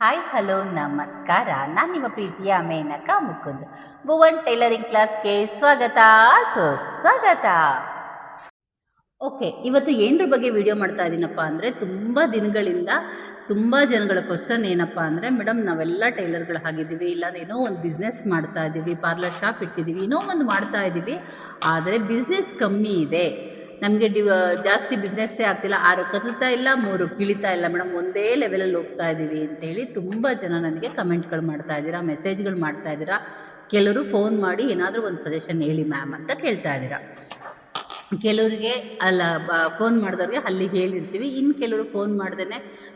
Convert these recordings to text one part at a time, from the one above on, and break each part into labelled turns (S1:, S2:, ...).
S1: Hi hello ನಮಸ್ಕಾರ. ನಾನು ನಿಮ್ಮ ಪ್ರೀತಿಯ ಮೇನಕ ಮುಕುಂದ್. ಭುವನ್ ಟೈಲರಿಂಗ್ ಕ್ಲಾಸ್ಗೆ ಸ್ವಾಗತ. ಸುಸ್ವಾಗತ ಓಕೆ ಇವತ್ತು ಏನರ ಬಗ್ಗೆ ವಿಡಿಯೋ ಮಾಡ್ತಾ ಇದ್ದೀನಪ್ಪ ಅಂದರೆ ತುಂಬ ದಿನಗಳಿಂದ ತುಂಬ ಜನಗಳ ಕ್ವಶನ್ ಏನಪ್ಪ ಅಂದರೆ ಮೇಡಮ್ ನಾವೆಲ್ಲ ಟೈಲರ್ಗಳು ಆಗಿದ್ದೀವಿ ಇಲ್ಲ ಏನೋ ಒಂದು ಬಿಸ್ನೆಸ್ ಮಾಡ್ತಾ ಇದ್ದೀವಿ ಪಾರ್ಲರ್ ಶಾಪ್ ಇಟ್ಟಿದ್ದೀವಿ ಏನೋ ಒಂದು ಮಾಡ್ತಾ ಇದ್ದೀವಿ ಆದರೆ ಬಿಸ್ನೆಸ್ ಕಮ್ಮಿ ಇದೆ. ನಮಗೆ ಡಿ ಜಾಸ್ತಿ ಬಿಸ್ನೆಸ್ಸೇ ಆಗ್ತಿಲ್ಲ. ಆರು ಕದಲ್ತಾ ಇಲ್ಲ, ಮೂರು ಕಿಳಿತಾ ಇಲ್ಲ. ಮೇಡಮ್, ಒಂದೇ ಲೆವೆಲಲ್ಲಿ ಹೋಗ್ತಾ ಇದ್ದೀವಿ ಅಂತೇಳಿ ತುಂಬ ಜನ ನನಗೆ ಕಮೆಂಟ್ಗಳು ಮಾಡ್ತಾ ಇದ್ದೀರಾ ಮೆಸೇಜ್ಗಳು ಮಾಡ್ತಾ ಇದ್ದೀರಾ. ಕೆಲವರು ಫೋನ್ ಮಾಡಿ ಏನಾದರೂ ಒಂದು ಸಜೆಷನ್ ಹೇಳಿ ಮ್ಯಾಮ್ ಅಂತ ಕೇಳ್ತಾ ಇದ್ದೀರಾ. ಕೆಲವರಿಗೆ ಅಲ್ಲ ಫೋನ್ ಮಾಡಿದವ್ರಿಗೆ ಅಲ್ಲಿ ಹೇಳಿರ್ತೀವಿ. ಇನ್ನು ಕೆಲವರು ಫೋನ್ ಮಾಡ್ದೇ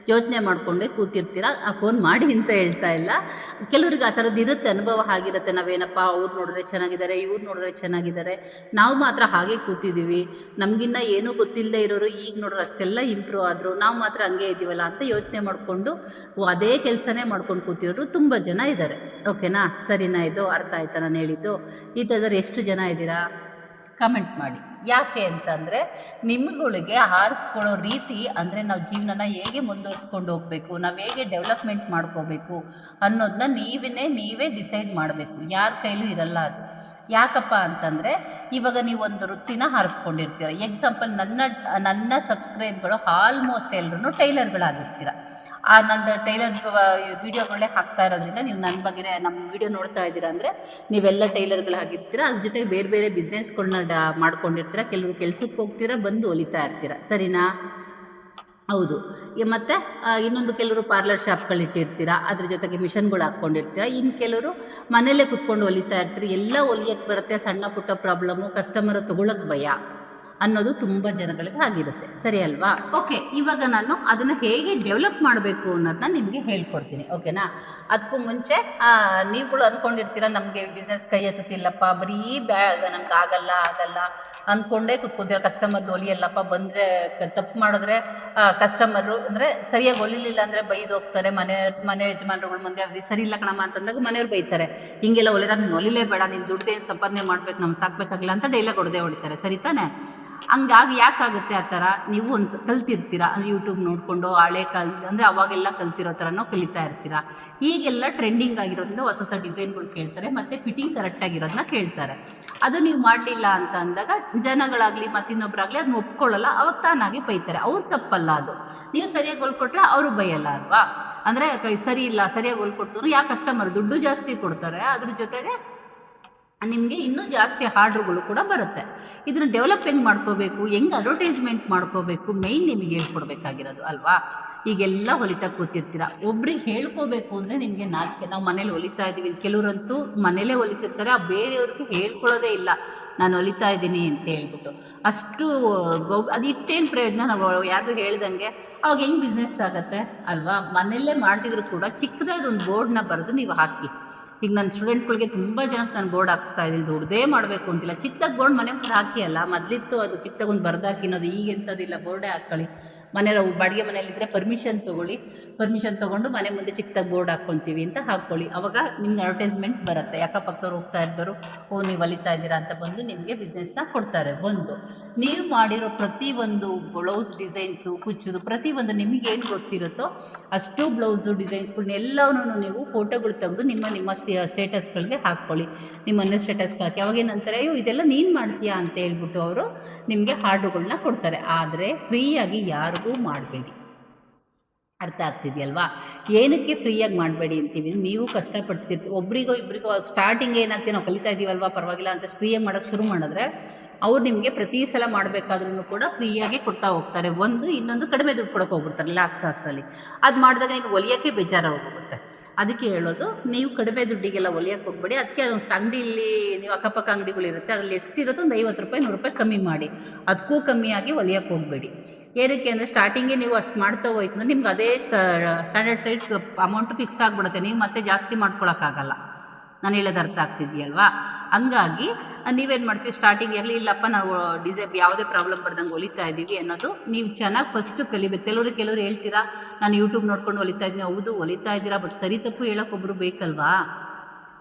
S1: ಯೋಚನೆ ಮಾಡಿಕೊಂಡೇ ಕೂತಿರ್ತೀರ? ಆ ಫೋನ್ ಮಾಡಿ ಅಂತ ಹೇಳ್ತಾ ಇಲ್ಲ. ಕೆಲವ್ರಿಗೆ ಆ ಥರದ್ದು ಇರುತ್ತೆ, ಅನುಭವ ಆಗಿರುತ್ತೆ ನಾವೇನಪ್ಪ, ಅವ್ರು ನೋಡಿದ್ರೆ ಚೆನ್ನಾಗಿದ್ದಾರೆ, ಇವ್ರು ನೋಡಿದ್ರೆ ಚೆನ್ನಾಗಿದ್ದಾರೆ. ನಾವು ಮಾತ್ರ ಹಾಗೆ ಕೂತಿದ್ದೀವಿ ನಮಗಿನ್ನ ಏನೂ ಗೊತ್ತಿಲ್ಲದೆ ಇರೋರು ಈಗ ನೋಡ್ರೆ ಅಷ್ಟೆಲ್ಲ ಇಂಪ್ರೂವ್ ಆದರು, ನಾವು ಮಾತ್ರ ಹಂಗೆ ಇದ್ದೀವಲ್ಲ ಅಂತ ಯೋಚನೆ ಮಾಡಿಕೊಂಡು ಅದೇ ಕೆಲಸನೇ ಮಾಡ್ಕೊಂಡು ಕೂತಿರೋರು ತುಂಬ ಜನ ಇದ್ದಾರೆ ಓಕೆನಾ? ಸರಿನಾ ಇದು? ಅರ್ಥ ಆಯ್ತಾ ನಾನು ಹೇಳಿದ್ದು? ಈ ಥರದ್ರೆ ಎಷ್ಟು ಜನ ಇದ್ದೀರಾ? ಕಮೆಂಟ್ ಮಾಡಿ. ಯಾಕೆ ಅಂತಂದರೆ ನಿಮ್ಗಳಿಗೆ ಆರಿಸ್ಕೊಳ್ಳೋ ರೀತಿ ಅಂದರೆ ನಾವು ಜೀವನನ ಹೇಗೆ ಮುಂದುವರಿಸ್ಕೊಂಡು ಹೋಗಬೇಕು, ನಾವು ಹೇಗೆ ಡೆವಲಪ್ಮೆಂಟ್ ಮಾಡ್ಕೋಬೇಕು ಅನ್ನೋದನ್ನ ನೀವೇ ನೀವೇ ಡಿಸೈಡ್ ಮಾಡಬೇಕು. ಯಾರ ಕೈಲೂ ಇರಲ್ಲ ಅದು. ಯಾಕಪ್ಪ ಅಂತಂದರೆ ಇವಾಗ ನೀವು ಒಂದು ವೃತ್ತಿನ ಹಾರಿಸ್ಕೊಂಡಿರ್ತೀರ ಎಕ್ಸಾಂಪಲ್ ನನ್ನ ನನ್ನ ಸಬ್ಸ್ಕ್ರೈಬ್ಗಳು ಆಲ್ಮೋಸ್ಟ್ ಎಲ್ಲರೂ ಟೈಲರ್ಗಳಾಗಿರ್ತೀರ. ಆ ನಂದು ಟೈಲರ್ ವಿಡಿಯೋಗಳೇ ಹಾಕ್ತಾ ಇರೋದ್ರಿಂದ ನೀವು ನನ್ನ ಬಗ್ಗೆ ನಮ್ಮ ವಿಡಿಯೋ ನೋಡ್ತಾ ಇದ್ದೀರಾ ಅಂದರೆ ನೀವೆಲ್ಲ ಟೈಲರ್ಗಳಾಗಿರ್ತೀರ ಅದ್ರ ಜೊತೆಗೆ ಬೇರೆ ಬೇರೆ ಬಿಸ್ನೆಸ್ಗಳನ್ನ ಡಾ, ಮಾಡ್ಕೊಂಡಿರ್ತೀರ, ಕೆಲವರು ಕೆಲ್ಸಕ್ಕೆ ಹೋಗ್ತೀರಾ, ಬಂದು ಹೊಲಿತಾ ಇರ್ತೀರ, ಸರಿನಾ? ಹೌದು. ಮತ್ತು ಇನ್ನೊಂದು ಕೆಲವರು ಪಾರ್ಲರ್ ಶಾಪ್ಗಳು ಇಟ್ಟಿರ್ತೀರ, ಅದ್ರ ಜೊತೆಗೆ ಮಿಷನ್ಗಳು ಹಾಕ್ಕೊಂಡಿರ್ತೀರ ಇನ್ನು ಕೆಲವರು ಮನೆಯಲ್ಲೇ ಕುತ್ಕೊಂಡು ಹೊಲಿತಾ ಇರ್ತೀರಿ, ಎಲ್ಲ ಹೊಲಿಯೋಕ್ಕೆ ಬರುತ್ತೆ, ಸಣ್ಣ ಪುಟ್ಟ ಪ್ರಾಬ್ಲಮ್ಮು ಕಸ್ಟಮರ್ ತೊಗೊಳಕ್ಕೆ ಭಯ. ಅನ್ನೋದು ತುಂಬ ಜನಗಳಿಗೆ ಆಗಿರುತ್ತೆ. ಸರಿ ಅಲ್ವಾ? ಓಕೆ ಇವಾಗ ನಾನು ಅದನ್ನು ಹೇಗೆ ಡೆವಲಪ್ ಮಾಡಬೇಕು ಅನ್ನೋದನ್ನ ನಿಮಗೆ ಹೇಳ್ಕೊಡ್ತೀನಿ ಓಕೆನಾ ಅದಕ್ಕೂ ಮುಂಚೆ ನೀವುಗಳು ಅಂದ್ಕೊಂಡಿರ್ತೀರ ನಮಗೆ ಬಿಸ್ನೆಸ್ ಕೈ ಎತ್ತುತ್ತಿಲ್ಲಪ್ಪ, ಬರೀ ಬ್ಯಾಗ್ ನಮ್ಗೆ ಆಗಲ್ಲ ಆಗಲ್ಲ ಅಂದ್ಕೊಂಡೇ ಕಸ್ಟಮರ್ ಕಸ್ಟಮರ್ದು ಹೊಲಿಯಲ್ಲಪ್ಪ ಬಂದರೆ ತಪ್ಪು ಮಾಡಿದ್ರೆ ಕಸ್ಟಮರು ಅಂದರೆ ಸರಿಯಾಗಿ ಹೊಲಿಲಿಲ್ಲ ಅಂದರೆ ಬೈದು ಹೋಗ್ತಾರೆ, ಮನೆ ಮನೆ ಯಜಮಾನರುಗಳ ಮುಂದೆ ಅವ್ರಿಗೆ ಸರಿ ಇಲ್ಲ ಕಣಮ್ಮ ಅಂತಂದಾಗ ಮನೆಯವ್ರು ಬೈತಾರೆ. ಹಿಂಗೆಲ್ಲ ಹೊಲಿದಾಗ ನೀನು ಹೊಲಿಲೇ ಬೇಡ ನೀನು ದುಡ್ಡೇನು ಸಂಪಾದನೆ ಮಾಡ್ಬೇಕು, ನಮ್ಗೆ ಸಾಕಬೇಕಾಗಿಲ್ಲ ಅಂತ ಡೈಲಾಗ್ ಹೊಡೆದೇ ಹೊಡಿತಾರೆ, ಸರಿ ತಾನೆ? ಹಂಗಾಗಿ ಯಾಕಾಗುತ್ತೆ ಆ ಥರ? ನೀವು ಒಂದು ಕಲ್ತಿರ್ತೀರ? ಅಂದರೆ ಯೂಟ್ಯೂಬ್ ನೋಡಿಕೊಂಡು ಹಳೆ ಕಾಲ ಅಂದರೆ ಅವಾಗೆಲ್ಲ ಕಲ್ತಿರೋ ಥರನೂ ಕಲಿತಾ ಇರ್ತೀರ? ಈಗೆಲ್ಲ ಟ್ರೆಂಡಿಂಗ್ ಆಗಿರೋದ್ರಿಂದ ಹೊಸ ಹೊಸ ಡಿಸೈನ್ಗಳು ಕೇಳ್ತಾರೆ, ಮತ್ತು ಫಿಟ್ಟಿಂಗ್ ಕರೆಕ್ಟಾಗಿರೋದನ್ನ ಕೇಳ್ತಾರೆ. ಅದು ನೀವು ಮಾಡಲಿಲ್ಲ ಅಂತ ಅಂದಾಗ ಜನಗಳಾಗಲಿ ಮತ್ತಿನ್ನೊಬ್ಬರಾಗಲಿ ಅದನ್ನ ಒಪ್ಕೊಳ್ಳಲ್ಲ, ಅವಾಗ ತಾನಾಗಿ ಬೈತಾರೆ. ಅವ್ರು ತಪ್ಪಲ್ಲ ಅದು. ನೀವು ಸರಿಯಾಗಿ ಹೊಲ್ಕೊಟ್ರೆ ಅವರು ಬೈಯಲ್ಲ ಅಲ್ವಾ? ಅಂದರೆ ಸರಿ ಇಲ್ಲ, ಸರಿಯಾಗಿ ಹೊಲ್ಕೊಡ್ತಾರೆ ಯಾಕೆ ಕಸ್ಟಮರ್ ದುಡ್ಡು ಜಾಸ್ತಿ ಕೊಡ್ತಾರೆ, ಅದ್ರ ಜೊತೆಗೆ ನಿಮಗೆ ಇನ್ನೂ ಜಾಸ್ತಿ ಆರ್ಡ್ರುಗಳು ಕೂಡ ಬರುತ್ತೆ. ಇದನ್ನು ಡೆವಲಪ್ ಹೆಂಗೆ ಮಾಡ್ಕೋಬೇಕು, ಹೆಂಗೆ ಅಡ್ವರ್ಟೈಸ್ಮೆಂಟ್ ಮಾಡ್ಕೋಬೇಕು ಮೇಯ್ನ್ ನಿಮಗೆ ಹೇಳ್ಕೊಡ್ಬೇಕಾಗಿರೋದು ಅಲ್ವಾ? ಈಗೆಲ್ಲ ಹೊಲಿತಾ ಕೂತಿರ್ತೀರ? ಒಬ್ರಿಗೆ ಹೇಳ್ಕೋಬೇಕು ಅಂದರೆ ನಿಮಗೆ ನಾಚಿಕೆ. ನಾವು ಮನೇಲಿ ಹೊಲಿತಾ ಇದ್ದೀವಿ. ಕೆಲವರಂತೂ ಮನೇಲೇ ಹೊಲಿತಿರ್ತಾರೆ. ಆ ಬೇರೆಯವ್ರಿಗೆ ಹೇಳ್ಕೊಳ್ಳೋದೇ ಇಲ್ಲ. ನಾನು ಒಲಿತಾ ಇದ್ದೀನಿ ಅಂತ ಹೇಳ್ಬಿಟ್ಟು. ಅಷ್ಟು ಗೌ, ಅದು ಇಟ್ಟೇನು ಪ್ರಯೋಜನ? ನಾವು ಯಾರಿಗೂ ಹೇಳ್ದಂಗೆ, ಅವಾಗ ಹೆಂಗೆ ಬಿಸ್ನೆಸ್ ಆಗುತ್ತೆ? ಅಲ್ವಾ? ಮನೆಯಲ್ಲೇ ಮಾಡ್ತಿದ್ರು ಕೂಡ ಚಿಕ್ಕದಾದ ಒಂದು ಬೋರ್ಡ್ನ ಬರೆದು ನೀವು ಹಾಕಿ. ಈಗ ನನ್ನ ಸ್ಟೂಡೆಂಟ್ಗಳಿಗೆ ತುಂಬ ಜನಕ್ಕೆ ನಾನು ಬೋರ್ಡ್ ಹಾಕ್ಸ್ತಾ ಇದ್ದೀನಿ. ದೊಡ್ಡದೇ ಮಾಡಬೇಕು ಅಂತಿಲ್ಲ. ಚಿಕ್ಕದಾಗಿ ಬೋರ್ಡ್ ಮನೆ ಮುಂದೆ ಹಾಕಿ ಅಲ್ಲ ಮೊದಲಿತ್ತು ಅದು ಚಿಕ್ಕದಾಗಿ ಒಂದು ಬರ್ದಾಕಿ ಅನ್ನೋದು ಈಗ ಎಂಥದಿಲ್ಲ ಬೋರ್ಡೇ ಹಾಕ್ಕೊಳ್ಳಿ ಮನೆ ಬಾಡಿಗೆ ಮನೇಲಿದ್ದರೆ ಪರ್ಮಿಷನ್ ತೊಗೊಳ್ಳಿ. ಪರ್ಮಿಷನ್ ತೊಗೊಂಡು ಮನೆ ಮುಂದೆ ಚಿಕ್ಕದಾಗಿ ಬೋರ್ಡ್ ಹಾಕ್ಕೊಳ್ತೀವಿ ಅಂತ ಹಾಕ್ಕೊಳ್ಳಿ ಅವಾಗ ನಿಮ್ಗೆ ಅಡ್ವರ್ಟೈಸ್ಮೆಂಟ್ ಬರುತ್ತೆ. ಅಕ್ಕಪಕ್ಕದವ್ರು ಹೋಗ್ತಾ ಇದ್ದವರು ಓ, ನೀವು ಒಲಿತಾ ಇದ್ದೀರಾ? ಅಂತ ಬಂದು ನಿಮಗೆ ಬಿಸ್ನೆಸ್ನ ಕೊಡ್ತಾರೆ. ಒಂದು, ನೀವು ಮಾಡಿರೋ ಪ್ರತಿ ಒಂದು ಬ್ಲೌಸ್ ಡಿಸೈನ್ಸು ಕುಚ್ಚುದು ಪ್ರತಿ ಒಂದು ನಿಮಗೆ ಏನು ಗೊತ್ತಿರುತ್ತೋ ಅಷ್ಟು ಬ್ಲೌಸು ಡಿಸೈನ್ಸ್ಗಳನ್ನ ಎಲ್ಲವನ್ನೂ ನೀವು ಫೋಟೋಗಳು ತೆಗೆದು ನಿಮ್ಮ ನಿಮ್ಮ ಸ್ಟೇಟಸ್ಗಳಿಗೆ ಹಾಕ್ಕೊಳ್ಳಿ. ನಿಮ್ಮನ್ನು ಸ್ಟೇಟಸ್ಗೆ ಹಾಕಿ. ಅವಾಗ ಏನಂತಾರೆ ಅಯ್ಯೋ, ಇದೆಲ್ಲ ನೀನು ಮಾಡ್ತೀಯಾ ಅಂತ ಹೇಳ್ಬಿಟ್ಟು ಅವರು ನಿಮಗೆ ಹಾರ್ಡ್ರುಗಳನ್ನ ಕೊಡ್ತಾರೆ. ಆದರೆ ಫ್ರೀಯಾಗಿ ಯಾರಿಗೂ ಮಾಡಬೇಡಿ. ಅರ್ಥ ಆಗ್ತಿದೆಯಲ್ವಾ? ಏನಕ್ಕೆ ಫ್ರೀಯಾಗಿ ಮಾಡಬೇಡಿ ಅಂತೀವಿ? ನೀವು ಕಷ್ಟಪಡ್ತಿರ್ತೀವಿ ಒಬ್ರಿಗೋ ಇಬ್ಬರಿಗೋ ಸ್ಟಾರ್ಟಿಂಗ್ ಏನಾಗ್ತೀವಿ ನಾವು ಕಲಿತಾ ಇದ್ದೀವಲ್ವಾ ಪರವಾಗಿಲ್ಲ ಅಂತ ಫ್ರೀಯಾಗಿ ಮಾಡೋಕ್ಕೆ ಶುರು ಮಾಡಿದ್ರೆ ಅವ್ರು ನಿಮಗೆ ಪ್ರತಿ ಸಲ ಮಾಡಬೇಕಾದ್ರೂ ಕೂಡ ಫ್ರೀಯಾಗಿ ಕೊಡ್ತಾ ಹೋಗ್ತಾರೆ. ಒಂದು, ಇನ್ನೊಂದು ಕಡಿಮೆ ದುಡ್ಡು ಕೊಡೋಕೆ ಹೋಗ್ಬಿಡ್ತಾರೆ ಲಾಸ್ಟ್ ಲಾಸ್ಟಲ್ಲಿ ಅದು ಮಾಡಿದಾಗ ನಿಮ್ಗೆ ಹೊಲಿಯೋಕ್ಕೆ ಬೇಜಾರಾಗೋಗುತ್ತೆ ಅದಕ್ಕೆ ಹೇಳೋದು, ನೀವು ಕಡಿಮೆ ದುಡ್ಡಿಗೆಲ್ಲ ಹೊಲಿಯಕ್ಕೆ ಹೋಗ್ಬೇಡಿ. ಅದಕ್ಕೆ ಅದೊಂದು ಅಂಗಡಿಯಲ್ಲಿ ನೀವು ಅಕ್ಕಪಕ್ಕ ಅಂಗಡಿಗಳಿರುತ್ತೆ, ಅದರಲ್ಲಿ ಎಷ್ಟಿರುತ್ತೋ ಒಂದು ಐವತ್ತು ರೂಪಾಯಿ, ನೂರು ರೂಪಾಯಿ ಕಮ್ಮಿ ಮಾಡಿ. ಅದಕ್ಕೂ ಕಮ್ಮಿಯಾಗಿ ಹೊಲಿಯಕ್ಕೆ ಹೋಗಬೇಡಿ. ಏನಕ್ಕೆ ಅಂದರೆ ಸ್ಟಾರ್ಟಿಂಗೇ ನೀವು ಅಷ್ಟು ಮಾಡ್ತಾ ಹೋಯ್ತು ಅಂದ್ರೆ ನಿಮ್ಗೆ ಅದೇ ಸ್ಟ್ಯಾಂಡರ್ಡ್ ಸೈಡ್ಸ್ ಅಮೌಂಟು ಫಿಕ್ಸ್ ಆಗಿಬಿಡುತ್ತೆ. ನೀವು ಮತ್ತೆ ಜಾಸ್ತಿ ಮಾಡ್ಕೊಳಕ್ಕಾಗಲ್ಲ ನಾನು ಹೇಳೋದು ಅರ್ಥ ಆಗ್ತಿದೆಯಲ್ವಾ? ಹಂಗಾಗಿ, ನೀವೇನು ಮಾಡ್ತೀವಿ ಸ್ಟಾರ್ಟಿಂಗ್ ಇರಲಿ ಇಲ್ಲಪ್ಪ, ನಾವು ಡಿಸೇಬ್ ಯಾವುದೇ ಪ್ರಾಬ್ಲಮ್ ಬರ್ದಂಗೆ ಒಲಿತಾ ಇದ್ದೀವಿ ಅನ್ನೋದು ನೀವು ಚೆನ್ನಾಗಿ ಫಸ್ಟು ಕಲಿಬೇಕು. ಕೆಲವರು ಕೆಲವರು ಹೇಳ್ತೀರಾ, ನಾನು ಯೂಟ್ಯೂಬ್ ನೋಡ್ಕೊಂಡು ಹೊಲಿತಾ ಇದ್ದೀನಿ ಹೌದು ಒಲಿತಾ ಇದ್ದೀರಾ ಬಟ್ ಸರಿ ತಪ್ಪು ಹೇಳೋಕ್ಕೊಬ್ರು ಬೇಕಲ್ವಾ?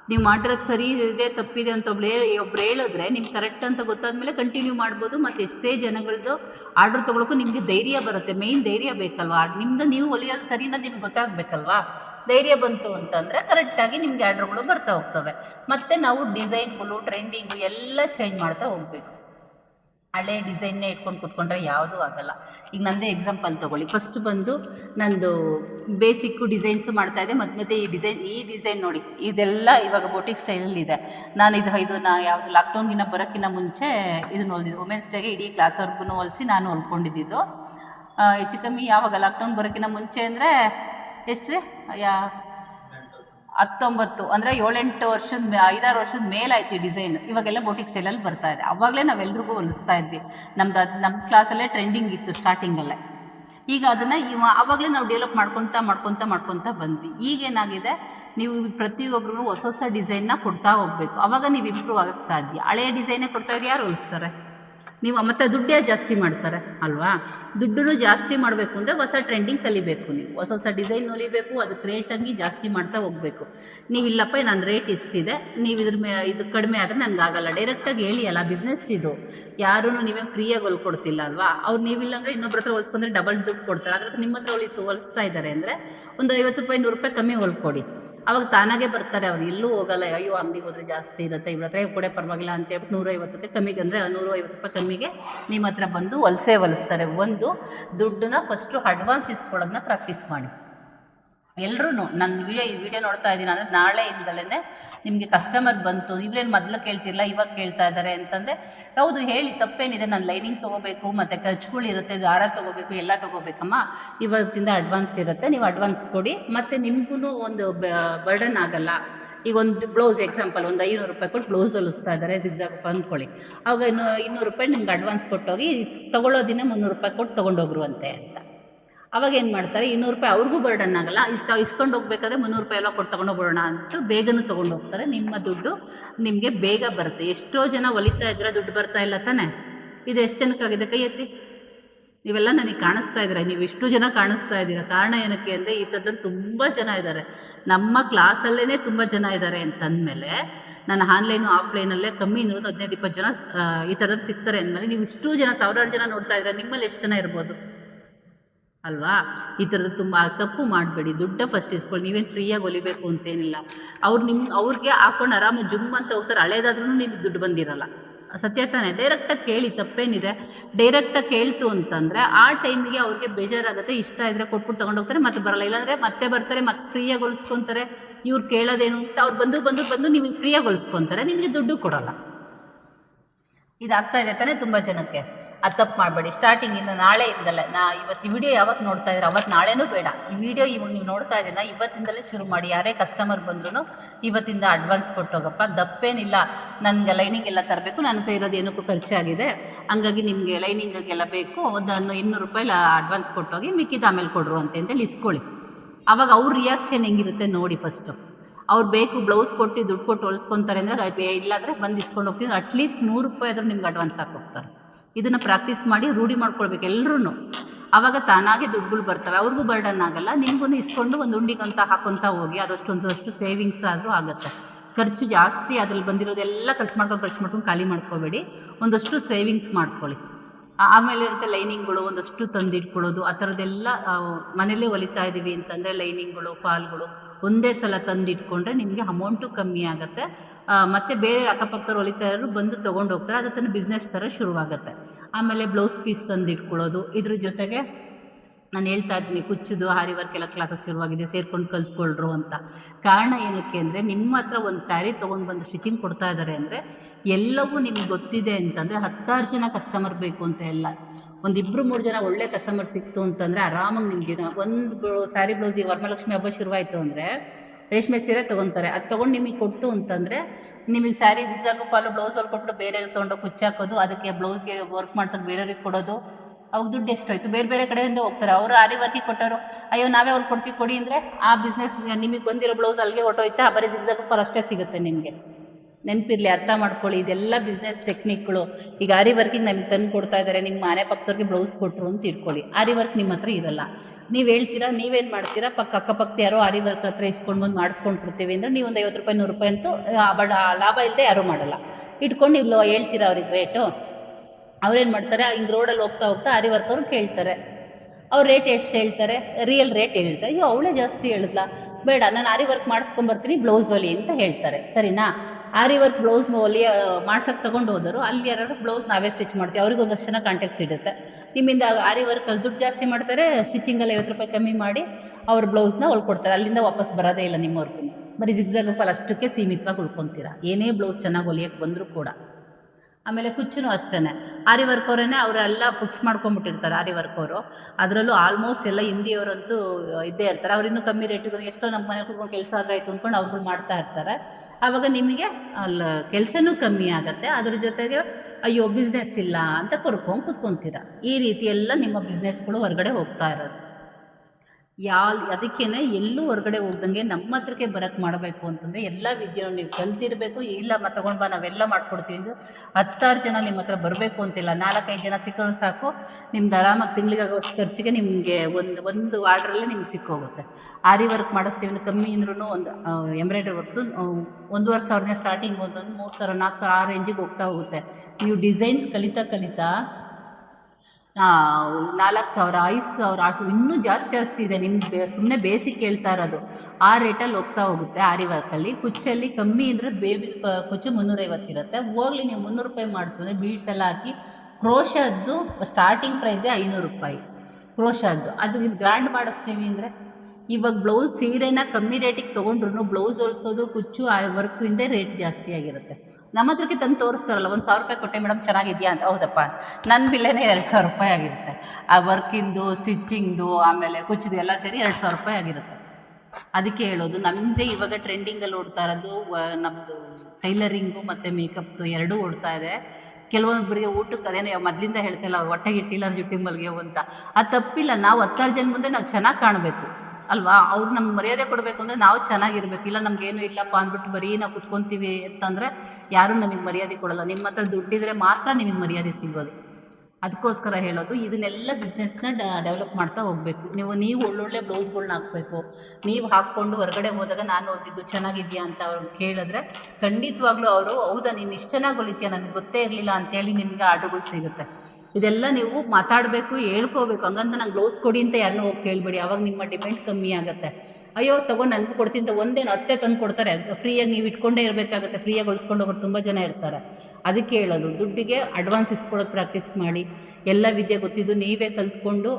S1: ನೀವು ಮಾಡಿರೋದು ಸರಿ ಇದೆ, ತಪ್ಪಿದೆ ಅಂತ ಒಬ್ಳು ಒಬ್ರು ಹೇಳಿದ್ರೆ ನಿಮ್ಗೆ ಕರೆಕ್ಟ್ ಅಂತ ಗೊತ್ತಾದ್ಮೇಲೆ ಕಂಟಿನ್ಯೂ ಮಾಡ್ಬೋದು, ಮತ್ತು ಎಷ್ಟೇ ಜನಗಳದ್ದು ಆರ್ಡ್ರ್ ತೊಗೊಳಕ್ಕೂ ನಿಮಗೆ ಧೈರ್ಯ ಬರುತ್ತೆ. ಮೇಯ್ನ್ ಧೈರ್ಯ ಬೇಕಲ್ವಾ? ನಿಮ್ದು ನೀವು ಹೊಲಿಯೋದು ಸರಿ ನಿಮಗೆ ನಿಮ್ಗೆ ಗೊತ್ತಾಗಬೇಕಲ್ವಾ? ಧೈರ್ಯ ಬಂತು ಅಂತಂದರೆ ಕರೆಕ್ಟಾಗಿ ನಿಮಗೆ ಆರ್ಡ್ರ್ಗಳು ಬರ್ತಾ ಹೋಗ್ತವೆ. ಮತ್ತು ನಾವು ಡಿಸೈನ್ಗಳು ಟ್ರೆಂಡಿಂಗು ಎಲ್ಲ ಚೇಂಜ್ ಮಾಡ್ತಾ ಹೋಗಬೇಕು. ಹಳೆ ಡಿಸೈನ್ನೇ ಇಟ್ಕೊಂಡು ಕೂತ್ಕೊಂಡ್ರೆ ಯಾವುದೂ ಆಗಲ್ಲ. ಈಗ ನಂದೇ ಎಕ್ಸಾಂಪಲ್ ತೊಗೊಳ್ಳಿ. ಫಸ್ಟ್ ಬಂದು ನಂದು ಬೇಸಿಕ್ಕು ಡಿಸೈನ್ಸು ಇದೆ ಮತ್ತು ಮತ್ತೆ ಈ ಡಿಸೈನ್ ಈ ಡಿಸೈನ್ ನೋಡಿ, ಇದೆಲ್ಲ ಇವಾಗ ಬೋಟಿಕ್ ಸ್ಟೈಲಲ್ಲಿದೆ ನಾನು ಇದು ಇದು ನಾ ಯಾವ ಲಾಕ್ಡೌನ್ಗಿನ್ನ ಬರೋಕ್ಕಿಂತ ಮುಂಚೆ ಇದನ್ನ ಹೊಲ್ದಿದ್ದು. ವುಮೆನ್ಸ್ ಡೇಗೆ ಇಡೀ ಕ್ಲಾಸ್ವರ್ಗೂ ಹೊಲಿಸಿ ನಾನು ಹೊಲ್ಕೊಂಡಿದ್ದು ಹೆಚ್ಚು ಕಮ್ಮಿ ಯಾವಾಗ ಲಾಕ್ಡೌನ್ ಬರೋಕ್ಕಿಂತ ಮುಂಚೆ ಅಂದರೆ ಎಷ್ಟು ರೀ ಯಾ ಹತ್ತೊಂಬತ್ತು, ಅಂದರೆ ಏಳೆಂಟು ವರ್ಷದ ಐದಾರು ವರ್ಷದ ಮೇಲಾಯ್ತು ಡಿಸೈನ್ ಇವಾಗೆಲ್ಲ ಬೋಟಿಕ್ ಸ್ಟೈಲಲ್ಲಿ ಬರ್ತಾ ಇದೆ. ಅವಾಗಲೇ ನಾವೆಲ್ರಿಗೂ ಹೊಲಿಸ್ತಾ ಇದ್ವಿ. ನಮ್ದು ಅದು ನಮ್ಮ ಕ್ಲಾಸಲ್ಲೇ ಟ್ರೆಂಡಿಂಗ್ ಇತ್ತು ಸ್ಟಾರ್ಟಿಂಗಲ್ಲೇ ಈಗ ಅದನ್ನು ಇವ ಆವಾಗಲೇ ನಾವು ಡೆವಲಪ್ ಮಾಡ್ಕೊತಾ ಮಾಡ್ಕೊತಾ ಮಾಡ್ಕೊತಾ ಬಂದ್ವಿ. ಈಗೇನಾಗಿದೆ ನೀವು ಪ್ರತಿಯೊಬ್ಬರು ಹೊಸ ಹೊಸ ಡಿಸೈನ್ನ ಕೊಡ್ತಾ ಹೋಗಬೇಕು. ಆವಾಗ ನೀವು ಇಂಪ್ರೂವ್ ಆಗೋಕ್ಕೆ ಸಾಧ್ಯ. ಹಳೆಯ ಡಿಸೈನೇ ಕೊಡ್ತಾ ಇದ್ರೆ ಯಾರು ಹೊಲಿಸ್ತಾರೆ? ನೀವು ಮತ್ತೆ ದುಡ್ಡೇ ಜಾಸ್ತಿ ಮಾಡ್ತಾರೆ, ಅಲ್ವಾ? ದುಡ್ಡನ್ನು ಜಾಸ್ತಿ ಮಾಡಬೇಕು ಅಂದರೆ ಹೊಸ ಟ್ರೆಂಡಿಂಗ್ ಕಲಿಬೇಕು ನೀವು. ಹೊಸ ಹೊಸ ಡಿಸೈನ್ ಹೊಲಿಬೇಕು ಅದಕ್ಕೆ ಅಂಗಿ ಜಾಸ್ತಿ ಮಾಡ್ತಾ ಹೋಗಬೇಕು. ನೀವು ಇಲ್ಲಪ್ಪ ನನ್ನ ರೇಟ್ ಇಷ್ಟಿದೆ, ನೀವು ಇದ್ರ ಮೇ, ಇದು ಕಡಿಮೆ ಆದರೆ ನನಗೆ ಆಗಲ್ಲ. ಡೈರೆಕ್ಟಾಗಿ ಹೇಳಿ ಅಲ್ಲ ಬಿಸ್ನೆಸ್ ಇದು. ಯಾರೂ ನೀವೇ ಫ್ರೀಯಾಗಿ ಹೊಲ್ಕೊಡ್ತಿಲ್ಲ, ಅಲ್ವಾ? ಅವ್ರು ನೀವಿಲ್ಲಾಂದರೆ ಇನ್ನೊಬ್ಬರ ಹತ್ರ ಹೊಲ್ಸ್ಕೊಂಡ್ರೆ ಡಬಲ್ ದುಡ್ಡು ಕೊಡ್ತಾರೆ. ಅದ್ರ ನಿಮ್ಮ ಹತ್ರ ಹೊಲಿತು, ಹೊಲಿಸ್ತಾ ಇದ್ದಾರೆ ಅಂದರೆ ಒಂದು ಐವತ್ತು ರೂಪಾಯಿ, ನೂರು ರೂಪಾಯಿ ಕಮ್ಮಿ ಹೊಲ್ಕೊಡಿ. ಅವಾಗ ತಾನಾಗೆ ಬರ್ತಾರೆ ಅವ್ರು. ಎಲ್ಲೂ ಹೋಗಲ್ಲ, ಅಯ್ಯೋ ಅಂಗಡಿಗೆ ಹೋದ್ರೆ ಜಾಸ್ತಿ ಇರುತ್ತೆ, ಇವ್ರ ಹತ್ರ ಕೂಡ ಪರವಾಗಿಲ್ಲ ಅಂತ ಹೇಳ್ಬಿಟ್ಟು ನೂರೈವತ್ತಕ್ಕೆ ಕಮ್ಮಿಗೆ ಅಂದರೆ ನೂರೈವತ್ತು ರೂಪಾಯಿ ಕಮ್ಮಿಗೆ ನಿಮ್ಮ ಹತ್ರ ಬಂದು ಹೊಲಸೆ ಹೊಲಿಸ್ತಾರೆ ಒಂದು ದುಡ್ಡನ್ನ ಫಸ್ಟು ಅಡ್ವಾನ್ಸ್ ಇಸ್ಕೊಳ್ಳೋದನ್ನ ಪ್ರಾಕ್ಟೀಸ್ ಮಾಡಿ. ಎಲ್ಲರೂ ನನ್ನ ವಿಡಿಯೋ, ಈ ವಿಡಿಯೋ ನೋಡ್ತಾ ಇದ್ದೀನಿ ಅಂದರೆ ನಾಳೆಯಿಂದಲೇ ನಿಮಗೆ ಕಸ್ಟಮರ್ ಬಂತು. ಇವ್ರೇನು ಮೊದಲು ಕೇಳ್ತಿರಲ್ಲ ಇವಾಗ ಕೇಳ್ತಾ ಇದ್ದಾರೆ ಅಂತಂದರೆ, ಹೌದು, ಹೇಳಿ, ತಪ್ಪೇನಿದೆ, ನಾನು ಲೈನಿಂಗ್ ತಗೋಬೇಕು, ಮತ್ತು ಖರ್ಚುಗಳಿರುತ್ತೆ ದಾರ ತಗೋಬೇಕು, ಎಲ್ಲ ತಗೋಬೇಕಮ್ಮ. ಇವತ್ತಿಂದ ಅಡ್ವಾನ್ಸ್ ಇರುತ್ತೆ, ನೀವು ಅಡ್ವಾನ್ಸ್ ಕೊಡಿ. ಮತ್ತು ನಿಮಗೂ ಒಂದು ಬರ್ಡನ್ ಆಗಲ್ಲ. ಈಗ ಒಂದು ಬ್ಲೌಸ್ ಎಕ್ಸಾಂಪಲ್ ಒಂದು ಐನೂರು ರೂಪಾಯಿ ಕೊಟ್ಟು ಬ್ಲೌಸ್ ಹೊಲಿಸ್ತಾ ಇದ್ದಾರೆ ಜಿಗ್ಜಾಗ್ ಅಂದ್ಕೊಳ್ಳಿ ಆವಾಗ ಇನ್ನೂ ಇನ್ನೂರು ರೂಪಾಯಿ ನಿಮ್ಗೆ ಅಡ್ವಾನ್ಸ್ ಕೊಟ್ಟೋಗಿ, ತಗೊಳ್ಳೋ ದಿನ ಮುನ್ನೂರು ರೂಪಾಯಿ ಕೊಟ್ಟು ತೊಗೊಂಡೋಗ್ರುವಂತೆ ಅಂತ. ಅವಾಗ ಏನು ಮಾಡ್ತಾರೆ, ಇನ್ನೂರು ರೂಪಾಯಿ ಅವ್ರಿಗೂ ಬರ್ಡನ್ ಆಗಲ್ಲ. ಇಷ್ಟ ಇಸ್ಕೊಂಡು ಹೋಗ್ಬೇಕಾದ್ರೆ ಮುನ್ನೂರು ರೂಪಾಯಿ ಎಲ್ಲ ಕೊಟ್ಟು ತೊಗೊಂಡೋಗ್ಬಿಡೋಣ ಅಂತ ಬೇಗನೂ ತೊಗೊಂಡು ಹೋಗ್ತಾರೆ. ನಿಮ್ಮ ದುಡ್ಡು ನಿಮಗೆ ಬೇಗ ಬರುತ್ತೆ. ಎಷ್ಟೋ ಜನ ಒಲಿತಾ ಇದ್ರೆ ದುಡ್ಡು ಬರ್ತಾ ಇಲ್ಲ ತಾನೆ. ಇದು ಎಷ್ಟು ಜನಕ್ಕಾಗಿದೆ ಕೈ ಎತ್ತಿ? ನೀವೆಲ್ಲ ನನಗೆ ಕಾಣಿಸ್ತಾ ಇದ್ದೀರಾ ನೀವು ಇಷ್ಟು ಜನ ಕಾಣಿಸ್ತಾ ಇದ್ದೀರಾ? ಕಾರಣ ಏನಕ್ಕೆ ಅಂದರೆ ಈ ಥರದಲ್ಲಿ ತುಂಬ ಜನ ಇದ್ದಾರೆ ನಮ್ಮ ಕ್ಲಾಸಲ್ಲೇ ತುಂಬ ಜನ ಇದ್ದಾರೆ ಅಂತಂದಮೇಲೆ, ನಾನು ಆನ್ಲೈನು ಆಫ್ಲೈನಲ್ಲೇ ಕಮ್ಮಿ ಇರೋದು ಹದಿನೈದು, ಇಪ್ಪತ್ತು ಜನ ಈ ಥರದ್ದು ಸಿಗ್ತಾರೆ ಅಂದಮೇಲೆ, ನೀವು ಇಷ್ಟು ಜನ, ಸಾವಿರಾರು ಜನ ನೋಡ್ತಾ ಇದ್ದೀರಾ ನಿಮ್ಮಲ್ಲಿ ಎಷ್ಟು ಜನ ಇರ್ಬೋದು? ಅಲ್ವಾ? ಈ ಥರದ್ದು ತುಂಬ ತಪ್ಪು ಮಾಡಬೇಡಿ. ದುಡ್ಡ ಫಸ್ಟ್ ಇಸ್ಕೊಳ್ಳಿ ನೀವೇನು ಫ್ರೀಯಾಗಿ ಹೊಲಿಬೇಕು ಅಂತೇನಿಲ್ಲ. ಅವ್ರು ನಿಮ್ಗೆ ಅವ್ರಿಗೆ ಹಾಕೊಂಡು ಆರಾಮ ಜುಮ್ ಅಂತ ಹೋಗ್ತಾರೆ. ಹಳೇದಾದ್ರೂ ನಿಮಗೆ ದುಡ್ಡು ಬಂದಿರಲ್ಲ. ಸತ್ಯ ತಾನೇ? ಡೈರೆಕ್ಟಾಗಿ ಕೇಳಿ. ತಪ್ಪೇನಿದೆ? ಡೈರೆಕ್ಟಾಗಿ ಕೇಳ್ತು ಅಂತಂದರೆ ಆ ಟೈಮಿಗೆ ಅವ್ರಿಗೆ ಬೇಜಾರಾಗುತ್ತೆ. ಇಷ್ಟ ಇದ್ದರೆ ಕೊಟ್ಬಿಟ್ಟು ತೊಗೊಂಡೋಗ್ತಾರೆ ಮತ್ತೆ ಬರಲ್ಲ. ಇಲ್ಲಾಂದರೆ ಮತ್ತೆ ಬರ್ತಾರೆ. ಮತ್ತೆ ಫ್ರೀಯಾಗಿ ಹೊಲಿಸ್ಕೊತಾರೆ ಇವ್ರು ಕೇಳೋದೇನು? ಅಂತ ಅವ್ರು ಬಂದು ಬಂದು ಬಂದು ನಿಮಗೆ ಫ್ರೀಯಾಗಿ ಹೊಲಿಸ್ಕೊತಾರೆ ನಿಮಗೆ ದುಡ್ಡು ಕೊಡೋಲ್ಲ. ಇದಾಗ್ತಾ ಇದೆ ತಾನೇ ತುಂಬ ಜನಕ್ಕೆ. ಅದು ತಪ್ಪು ಮಾಡಬೇಡಿ. ನಾಳೆ ಇಲ್ಲಲ್ಲ ನಾ ಇವತ್ತು ಈ ವಿಡಿಯೋ ಯಾವತ್ತು ನೋಡ್ತಾ ಇದ್ರೆ ಅವತ್ತು ನಾಳೆನೂ ಬೇಡ. ಈ ವಿಡಿಯೋ ಇವಾಗ ನೀವು ನೋಡ್ತಾ ಇದ್ದೀನ ಇವತ್ತಿಂದಲೇ ಶುರು ಮಾಡಿ. ಯಾರೇ ಕಸ್ಟಮರ್ ಬಂದ್ರೂ ಇವತ್ತಿಂದ ಅಡ್ವಾನ್ಸ್ ಕೊಟ್ಟೋಗಪ್ಪ. ದಪ್ಪೇನಿಲ್ಲ. ನನಗೆ ಲೈನಿಂಗ್ ಎಲ್ಲ ತರಬೇಕು. ನನ್ನ ಹತ್ರ ಇರೋದು ಏನಕ್ಕೂ ಖರ್ಚಾಗಿದೆ ಹಂಗಾಗಿ ನಿಮಗೆ ಲೈನಿಂಗಿಗೆಲ್ಲ ಬೇಕು. ಅದನ್ನು ಇನ್ನೂರು ರೂಪಾಯಿ ಅಡ್ವಾನ್ಸ್ ಕೊಟ್ಟೋಗಿ ಮಿಕ್ಕಿದ ಆಮೇಲೆ ಕೊಡ್ರು ಅಂತ ಅಂತೇಳಿ ಇಸ್ಕೊಳ್ಳಿ. ಅವಾಗ ಅವ್ರ ರಿಯಾಕ್ಷನ್ ಹೆಂಗಿರುತ್ತೆ ನೋಡಿ ಫಸ್ಟು ಅವ್ರು ಬೇಕು ಬ್ಲೌಸ್ ಕೊಟ್ಟು ದುಡ್ಡು ಕೊಟ್ಟು ಹೊಲಿಸ್ಕೊತಾರೆ ಅಂದರೆ ಇಲ್ಲಾದರೆ ಬಂದು ಇಸ್ಕೊಂಡು ಹೋಗ್ತೀನಿ. ಅಟ್ಲೀಸ್ಟ್ ನೂರು ರೂಪಾಯಿ ಆದರೂ ನಿಮ್ಗೆ ಅಡ್ವಾನ್ಸ್ ಹಾಕೋಗ್ತಾರೆ ಇದನ್ನು ಪ್ರಾಕ್ಟೀಸ್ ಮಾಡಿ ರೂಢಿ ಮಾಡ್ಕೊಳ್ಬೇಕು ಎಲ್ಲರೂ ಆವಾಗ ತಾನಾಗೆ ದುಡ್ಡುಗಳು ಬರ್ತವೆ. ಅವ್ರಿಗೂ ಬರ್ಡನ್ ಆಗಲ್ಲ. ನಿಮಗೂ ಇಸ್ಕೊಂಡು ಒಂದು ಉಂಡಿಗಂತ ಹಾಕೊತಾ ಹೋಗಿ ಅದಷ್ಟು ಒಂದಷ್ಟು ಸೇವಿಂಗ್ಸ್ ಆದರೂ ಆಗುತ್ತೆ. ಖರ್ಚು ಜಾಸ್ತಿ ಅದ್ರಲ್ಲಿ ಬಂದಿರೋದೆಲ್ಲ ಖರ್ಚು ಮಾಡ್ಕೊಂಡು ಖರ್ಚು ಮಾಡ್ಕೊಂಡು ಖಾಲಿ ಮಾಡ್ಕೋಬೇಡಿ. ಒಂದಷ್ಟು ಸೇವಿಂಗ್ಸ್ ಮಾಡ್ಕೊಳ್ಳಿ. ಆಮೇಲೆ ಇರುತ್ತೆ ಲೈನಿಂಗ್ಗಳು ಒಂದಷ್ಟು ತಂದಿಟ್ಕೊಳ್ಳೋದು. ಆ ಥರದ್ದೆಲ್ಲ ಮನೇಲೇ ಹೊಲಿತಾ ಇದ್ದೀವಿ ಅಂತಂದರೆ ಲೈನಿಂಗ್ಗಳು, ಫಾಲ್ಗಳು ಒಂದೇ ಸಲ ತಂದಿಟ್ಕೊಂಡ್ರೆ ನಿಮಗೆ ಅಮೌಂಟು ಕಮ್ಮಿ ಆಗುತ್ತೆ. ಮತ್ತು ಬೇರೆ ಅಕ್ಕಪಕ್ಕದವ್ರು ಹೊಲಿತಾ ಇರೋರು ಬಂದು ತೊಗೊಂಡು ಹೋಗ್ತಾರೆ ತನ್ನ ಬಿಸ್ನೆಸ್ ಥರ ಶುರುವಾಗುತ್ತೆ. ಆಮೇಲೆ ಬ್ಲೌಸ್ ಪೀಸ್ ತಂದಿಟ್ಕೊಳ್ಳೋದು. ಇದ್ರ ಜೊತೆಗೆ ನಾನು ಹೇಳ್ತಾ ಇದ್ದೀನಿ ಕುಚ್ಚುದು ಹಾರಿ ವರ್ಕ್ ಎಲ್ಲ ಕ್ಲಾಸಸ್ ಶುರುವಾಗಿದೆ, ಸೇರ್ಕೊಂಡು ಕಲ್ತ್ಕೊಳ್ರು ಅಂತ. ಕಾರಣ ಏನಕ್ಕೆ ಅಂದರೆ, ನಿಮ್ಮ ಹತ್ರ ಒಂದು ಸ್ಯಾರಿ ತೊಗೊಂಡು ಬಂದು ಸ್ಟಿಚಿಂಗ್ ಕೊಡ್ತಾ ಇದ್ದಾರೆ ಅಂದರೆ, ಎಲ್ಲವೂ ನಿಮಗೆ ಗೊತ್ತಿದೆ ಅಂತಂದರೆ, ಹತ್ತಾರು ಜನ ಕಸ್ಟಮರ್ ಬೇಕು ಅಂತ ಎಲ್ಲ. ಒಂದು ಇಬ್ಬರು ಮೂರು ಜನ ಒಳ್ಳೆ ಕಸ್ಟಮರ್ ಸಿಕ್ತು ಅಂತಂದರೆ, ಆರಾಮಾಗಿ ನಿಮಗೆ ಒಂದು ಸ್ಯಾರಿ ಬ್ಲೌಸಿಗೆ ವರಮಹಾಲಕ್ಷ್ಮಿ ಹಬ್ಬ ಶುರುವಾಯಿತು ಅಂದರೆ, ರೇಷ್ಮೆ ಸೀರೆ ತೊಗೊತಾರೆ. ಅದು ತೊಗೊಂಡು ನಿಮಗೆ ಕೊಟ್ಟು ಅಂತಂದರೆ, ನಿಮಗೆ ಸ್ಯಾರಿ ಜಿಗ್ಸಾಕು ಫಾಲೋ ಬ್ಲೌಸ್ ಹೊಲ್ಕೊಟ್ಟು ಬೇರೆ ತೊಗೊಂಡು ಕುಚ್ಚಾಕೋದು, ಅದಕ್ಕೆ ಬ್ಲೌಸ್ಗೆ ವರ್ಕ್ ಮಾಡ್ಸೋಕೆ ಬೇರೆಯವ್ರಿಗೆ ಕೊಡೋದು. ಅವಾಗ ದುಡ್ಡು ಎಷ್ಟೋಯ್ತು? ಬೇರೆ ಬೇರೆ ಕಡೆಯಿಂದ ಹೋಗ್ತಾರೆ. ಅವರು ಆರಿವರ್ಕ್ ಕೊಟ್ಟರು ಅಯ್ಯೋ, ನಾವೇ ಅವ್ರು ಕೊಡ್ತೀವಿ, ಕೊಡಿ ಅಂದರೆ ಆ ಬಿಸ್ನೆಸ್ ನಿಮಗೆ ಬಂದಿರೋ ಬ್ಲೌಸ್ ಅಲ್ಲಿಗೆ ಹೊಟ್ಟೋಯ್ತಾ ಬರೀ ಜಿಗ್ಜಾಗು ಫಾರ್ ಅಷ್ಟೇ ಸಿಗುತ್ತೆ ನಿಮಗೆ. ನೆನಪಿರ್ಲಿ, ಅರ್ಥ ಮಾಡ್ಕೊಳ್ಳಿ. ಇದೆಲ್ಲ ಬಿಸ್ನೆಸ್ ಟೆಕ್ನಿಕ್ಗಳು ಈಗ ಆರಿ ವರ್ಕಿಗೆ ನಮಗೆ ತಂದು ಕೊಡ್ತಾ ಇದ್ದಾರೆ ನಿಮ್ಮ ಮನೆ ಪಕ್ಕದವ್ರಿಗೆ ಬ್ಲೌಸ್ ಕೊಟ್ಟರು ಅಂತ ಇಟ್ಕೊಳ್ಳಿ. ಆರಿ ವರ್ಕ್ ನಿಮ್ಮ ಹತ್ರ ಇರಲ್ಲ. ನೀವು ಹೇಳ್ತೀರಾ, ನೀವೇನು ಮಾಡ್ತೀರಾ? ಪಕ್ಕ ಅಕ್ಕಪಕ್ಕ ಯಾರೋ ಆರಿ ವರ್ಕ್ ಹತ್ರ ಇಸ್ಕೊಂಡು ಬಂದು ಮಾಡಿಸ್ಕೊಂಡು ಕೊಡ್ತೀವಿ ಅಂದರೆ ನೀವು ಒಂದು ಐವತ್ತು ರೂಪಾಯಿ, ನೂರು ರೂಪಾಯಿ ಅಂತೂ ಬಡ ಲಾಭ ಇಲ್ಲದೆ ಯಾರೂ ಮಾಡಲ್ಲ. ಇಟ್ಕೊಂಡು ನೀವು ಹೇಳ್ತೀರಾ ಅವ್ರಿಗೆ ರೇಟು ಅವ್ರೇನು ಮಾಡ್ತಾರೆ? ಹಿಂಗೆ ರೋಡಲ್ಲಿ ಹೋಗ್ತಾ ಹೋಗ್ತಾ ಆರಿ ವರ್ಕ್ ಅವ್ರು ಕೇಳ್ತಾರೆ. ಅವ್ರು ರೇಟ್ ಎಷ್ಟು ಹೇಳ್ತಾರೆ? ರಿಯಲ್ ರೇಟ್ ಹೇಳ್ತಾರೆ. ಅಯ್ಯೋ, ಅವಳೇ ಜಾಸ್ತಿ ಹೇಳಿದ್ಲ. ಬೇಡ, ನಾನು ಆರಿ ವರ್ಕ್ ಮಾಡಿಸ್ಕೊಂಬರ್ತೀನಿ ಬ್ಲೌಸ್ ಹೊಲಿ ಅಂತ ಹೇಳ್ತಾರೆ. ಸರಿನಾ? ಆರಿ ವರ್ಕ್ ಬ್ಲೌಸ್ ಹೊಲಿ ಮಾಡ್ಸಕ್ಕೆ ತೊಗೊಂಡು ಹೋದರು ಅಲ್ಲಿ ಯಾರು ಬ್ಲೌಸ್ ನಾವೇ ಸ್ಟಿಚ್ ಮಾಡ್ತೀವಿ. ಅವ್ರಿಗೆ ಒಂದಷ್ಟು ಜನ ಕಾಂಟ್ಯಾಕ್ಟ್ ಇಡುತ್ತೆ. ನಿಮ್ಮಿಂದ ಆರಿ ವರ್ಕ್ ಅಲ್ಲಿ ದುಡ್ಡು ಜಾಸ್ತಿ ಮಾಡ್ತಾರೆ ಸ್ಟಿಚಿಂಗಲ್ಲಿ ಐವತ್ತು ರೂಪಾಯಿ ಕಮ್ಮಿ ಮಾಡಿ ಅವ್ರ ಬ್ಲೌಸ್ನ ಹೊಲ್ಕೊಡ್ತಾರೆ ಅಲ್ಲಿಂದ ವಾಪಸ್ ಬರೋದೇ ಇಲ್ಲ ನಿಮ್ಮವ್ರಿಗೂ ಬರೀ ಜಿಗ್ಜಾಗ್ ಫಾಲ್ ಅಷ್ಟಕ್ಕೆ ಸೀಮಿತವಾಗಿ ಉಳ್ಕೊತೀರಾ. ಏನೇ ಬ್ಲೌಸ್ ಚೆನ್ನಾಗಿ ಹೊಲಿಯೋಕ್ಕೆ ಬಂದರೂ ಕೂಡ. ಆಮೇಲೆ ಕುಚ್ಚು ಅಷ್ಟೇ ಆರಿ ವರ್ಕ್ ಅವರೇನೆ ಅವರೆಲ್ಲ ಬುಕ್ಸ್ ಮಾಡ್ಕೊಂಡ್ಬಿಟ್ಟಿರ್ತಾರೆ ಆರಿ ವರ್ಕ್ ಅವರು. ಅದರಲ್ಲೂ ಆಲ್ಮೋಸ್ಟ್ ಎಲ್ಲ ಹಿಂದಿಯವರಂತೂ ಇದ್ದೇ ಇರ್ತಾರೆ. ಅವ್ರು ಇನ್ನೂ ಕಮ್ಮಿ ರೇಟಿಗೆ ಎಷ್ಟೋ ನಮ್ಮ ಮನೇಲಿ ಕೂತ್ಕೊಂಡು ಕೆಲಸ ಆಗಾಯ್ತು ಅಂದ್ಕೊಂಡು ಅವ್ರುಗಳು ಮಾಡ್ತಾ ಇರ್ತಾರೆ. ಆವಾಗ ನಿಮಗೆ ಅಲ್ಲಿ ಕೆಲಸನೂ ಕಮ್ಮಿ ಆಗುತ್ತೆ. ಅದ್ರ ಜೊತೆಗೆ ಅಯ್ಯೋ ಬಿಸ್ನೆಸ್ ಇಲ್ಲ ಅಂತ ಕೊರ್ಕೊಂಡು ಕೂತ್ಕೊಂತೀರ. ಈ ರೀತಿ ಎಲ್ಲ ನಿಮ್ಮ ಬಿಸ್ನೆಸ್ಗಳು ಹೊರಗಡೆ ಹೋಗ್ತಾ ಇರೋದು. ಯಾ ಅದಕ್ಕೇನೆ ಎಲ್ಲೂ ಹೊರಗಡೆ ಹೋಗ್ದಂಗೆ ನಮ್ಮ ಹತ್ರಕ್ಕೆ ಬರಕ್ ಮಾಡಬೇಕು ಅಂತಂದರೆ ಎಲ್ಲ ವಿದ್ಯೆಯನ್ನು ನೀವು ಕಲ್ತಿರಬೇಕು, ಇಲ್ಲ ಮತ್ತೆ ಬಾ, ನಾವೆಲ್ಲ ಮಾಡ್ಕೊಡ್ತೀವಿ ಅಂದ್ರೆ ಹತ್ತಾರು ಜನ ನಿಮ್ಮ ಹತ್ರ ಬರಬೇಕು ಅಂತಿಲ್ಲ. ನಾಲ್ಕೈದು ಜನ ಸಿಕ್ಕರೂ ಸಾಕು, ನಿಮ್ದು ಆರಾಮಾಗಿ ತಿಂಗಳಿಗಾಗೋ ಖರ್ಚಿಗೆ ನಿಮಗೆ ಒಂದು ಒಂದು ಆರ್ಡ್ರಲ್ಲೇ ನಿಮ್ಗೆ ಸಿಕ್ಕೋಗುತ್ತೆ. ಆರಿ ವರ್ಕ್ ಮಾಡಿಸ್ತೀವಿ ಕಮ್ಮಿ ಅಂದ್ರೂ ಒಂದು ಎಂಬ್ರಾಯ್ಡ್ರಿ ವರ್ಕ್ದು ಒಂದೂವರೆ ಸಾವಿರದ ಸ್ಟಾರ್ಟಿಂಗ್ ಒಂದೊಂದು ಮೂರು ಸಾವಿರ, ನಾಲ್ಕು ಸಾವಿರ ಆ ರೇಂಜಿಗೆ ಹೋಗ್ತಾ ಹೋಗುತ್ತೆ. ನೀವು ಡಿಸೈನ್ಸ್ ಕಲಿತಾ ಕಲಿತಾ ನಾಲ್ಕು ಸಾವಿರ, ಐದು ಸಾವಿರ ಆರು ಇನ್ನೂ ಜಾಸ್ತಿ ಜಾಸ್ತಿ ಇದೆ. ನಿಮ್ಗೆ ಸುಮ್ಮನೆ ಬೇಸಿಕ್ ಹೇಳ್ತಾ ಇರೋದು. ಆ ರೇಟಲ್ಲಿ ಹೋಗ್ತಾ ಹೋಗುತ್ತೆ ಆರಿ ವರ್ಕಲ್ಲಿ. ಕುಚ್ಚಲ್ಲಿ ಕಮ್ಮಿ ಅಂದರೆ ಬೇಬಿ ಕುಚ್ಚು ಮುನ್ನೂರೈವತ್ತಿರುತ್ತೆ ಹೋಗ್ಲಿ, ನೀವು ಮುನ್ನೂರು ರೂಪಾಯಿ ಮಾಡಿಸಿದ್ರೆ ಬೀಡ್ಸ್ ಎಲ್ಲ ಹಾಕಿ, ಕ್ರೋಶದ್ದು ಸ್ಟಾರ್ಟಿಂಗ್ ಪ್ರೈಸೇ ಐನೂರು ರೂಪಾಯಿ. ಕ್ರೋಶದ್ದು. ಅದು ಗ್ರ್ಯಾಂಡ್ ಮಾಡಿಸ್ತೀವಿ ಅಂದರೆ ಇವಾಗ ಬ್ಲೌಸ್ ಸೀರೆನ ಕಮ್ಮಿ ರೇಟಿಗೆ ತೊಗೊಂಡ್ರು ಬ್ಲೌಸ್ ಹೊಲ್ಸೋದು, ಕುಚ್ಚು, ಆ ವರ್ಕಿಂದ ರೇಟ್ ಜಾಸ್ತಿ ಆಗಿರುತ್ತೆ. ನಮ್ಮ ಹತ್ರಕ್ಕೆ ತಂದು ತೋರಿಸ್ತಾರಲ್ಲ, ಒಂದು ಸಾವಿರ ರೂಪಾಯಿ ಕೊಟ್ಟೆ, ಮೇಡಮ್ ಚೆನ್ನಾಗಿದೆಯಾ ಅಂತ? ಹೌದಪ್ಪ. ನನ್ನ ಬಿಲ್ಲೇನೆ ಎರಡು ಸಾವಿರ ರೂಪಾಯಿ ಆಗಿರುತ್ತೆ. ಆ ವರ್ಕಿಂದು ಸ್ಟಿಚ್ಚಿಂಗ್ದು ಆಮೇಲೆ ಕುಚ್ಚದು ಎಲ್ಲ ಸೇರಿ ಎರಡು ಸಾವಿರ ರೂಪಾಯಿ ಆಗಿರುತ್ತೆ. ಅದಕ್ಕೆ ಹೇಳೋದು ನಮ್ಮದೇ ಇವಾಗ ಟ್ರೆಂಡಿಂಗಲ್ಲಿ ಓಡ್ತಾ ಇರೋದು ನಮ್ಮದು ಟೈಲರಿಂಗು ಮತ್ತು ಮೇಕಪ್ದು ಎರಡೂ ಓಡ್ತಾ ಇದೆ. ಕೆಲವೊಬ್ಬರಿಗೆ ಊಟಕ್ಕೆ ಅದೇನೇ ಮೊದಲಿಂದ ಹೇಳ್ತಿಲ್ಲ ಹೊಟ್ಟೆಗೆ ಇಟ್ಟಿಲ್ಲ ಜುಟ್ಟಿ ಮಲ್ಗೆ ಅಂತ. ಆ ತಪ್ಪಿಲ್ಲ, ನಾವು ಹತ್ತಾರು ಜನ ಮುಂದೆ ನಾವು ಚೆನ್ನಾಗಿ ಕಾಣಬೇಕು. ಅಲ್ವಾ? ಅವ್ರು ನಮ್ಗೆ ಮರ್ಯಾದೆ ಕೊಡಬೇಕು ಅಂದರೆ ನಾವು ಚೆನ್ನಾಗಿರ್ಬೇಕು. ಇಲ್ಲ ನಮ್ಗೇನು ಇಲ್ಲಪ್ಪ ಅಂದ್ಬಿಟ್ಟು ಬರೀ ನಾವು ಕುತ್ಕೊತೀವಿ ಅಂತಂದರೆ ಯಾರೂ ನಮಗೆ ಮರ್ಯಾದೆ ಕೊಡಲ್ಲ. ನಿಮ್ಮ ಹತ್ರ ದುಡ್ಡಿದ್ರೆ ಮಾತ್ರ ನಿಮಗೆ ಮರ್ಯಾದೆ ಸಿಗೋದು. ಅದಕ್ಕೋಸ್ಕರ ಹೇಳೋದು, ಇದನ್ನೆಲ್ಲ ಬಿಸ್ನೆಸ್ನ ಡೆವಲಪ್ ಮಾಡ್ತಾ ಹೋಗಬೇಕು. ನೀವು ನೀವು ಒಳ್ಳೊಳ್ಳೆ ಬ್ಲೌಸ್ಗಳ್ನ ಹಾಕಬೇಕು. ನೀವು ಹಾಕ್ಕೊಂಡು ಹೊರಗಡೆ ಹೋದಾಗ ನಾನು ಓದಿದ್ದು ಚೆನ್ನಾಗಿದೆಯಾ ಅಂತ ಅವ್ರು ಕೇಳಿದ್ರೆ, ಖಂಡಿತವಾಗ್ಲೂ ಅವರು, ಹೌದಾ, ನೀನು ಇಷ್ಟು ಚೆನ್ನಾಗಿ ಹೊಲಿತೀಯ? ನನಗೆ ಗೊತ್ತೇ ಇರಲಿಲ್ಲ ಅಂತೇಳಿ ನಿಮಗೆ ಆರ್ಡ್ರುಗಳು ಸಿಗುತ್ತೆ. ಇದೆಲ್ಲ ನೀವು ಮಾತಾಡಬೇಕು, ಹೇಳ್ಕೋಬೇಕು. ಹಂಗಂತ ನಂಗೆ ಬ್ಲೌಸ್ ಕೊಡಿ ಅಂತ ಯಾರನ್ನೂ ಹೋಗಿ ಕೇಳಬೇಡಿ. ಅವಾಗ ನಿಮ್ಮ ಡಿಮ್ಯಾಂಡ್ ಕಮ್ಮಿ ಆಗುತ್ತೆ. ಅಯ್ಯೋ, ತಗೋ, ನನಗೂ ಕೊಡ್ತೀನಿ ಒಂದೇನು ಅತ್ತೆ ತಂದು ಕೊಡ್ತಾರೆ. ಫ್ರೀಯಾಗಿ ನೀವು ಇಟ್ಕೊಂಡೇ ಇರಬೇಕಾಗುತ್ತೆ. ಫ್ರೀಯಾಗಿ ಹೊಲಿಸ್ಕೊಂಡು ಹೋಗೋರು ತುಂಬ ಜನ ಇರ್ತಾರೆ. ಅದಕ್ಕೆ ಹೇಳೋದು, ದುಡ್ಡಿಗೆ ಅಡ್ವಾನ್ಸ್ ಇಸ್ಕೊಳ್ಳೋದು ಪ್ರಾಕ್ಟೀಸ್ ಮಾಡಿ. ಎಲ್ಲ ವಿದ್ಯೆ ಗೊತ್ತಿದ್ದು ನೀವೇ ಕಲ್ತ್ಕೊಂಡು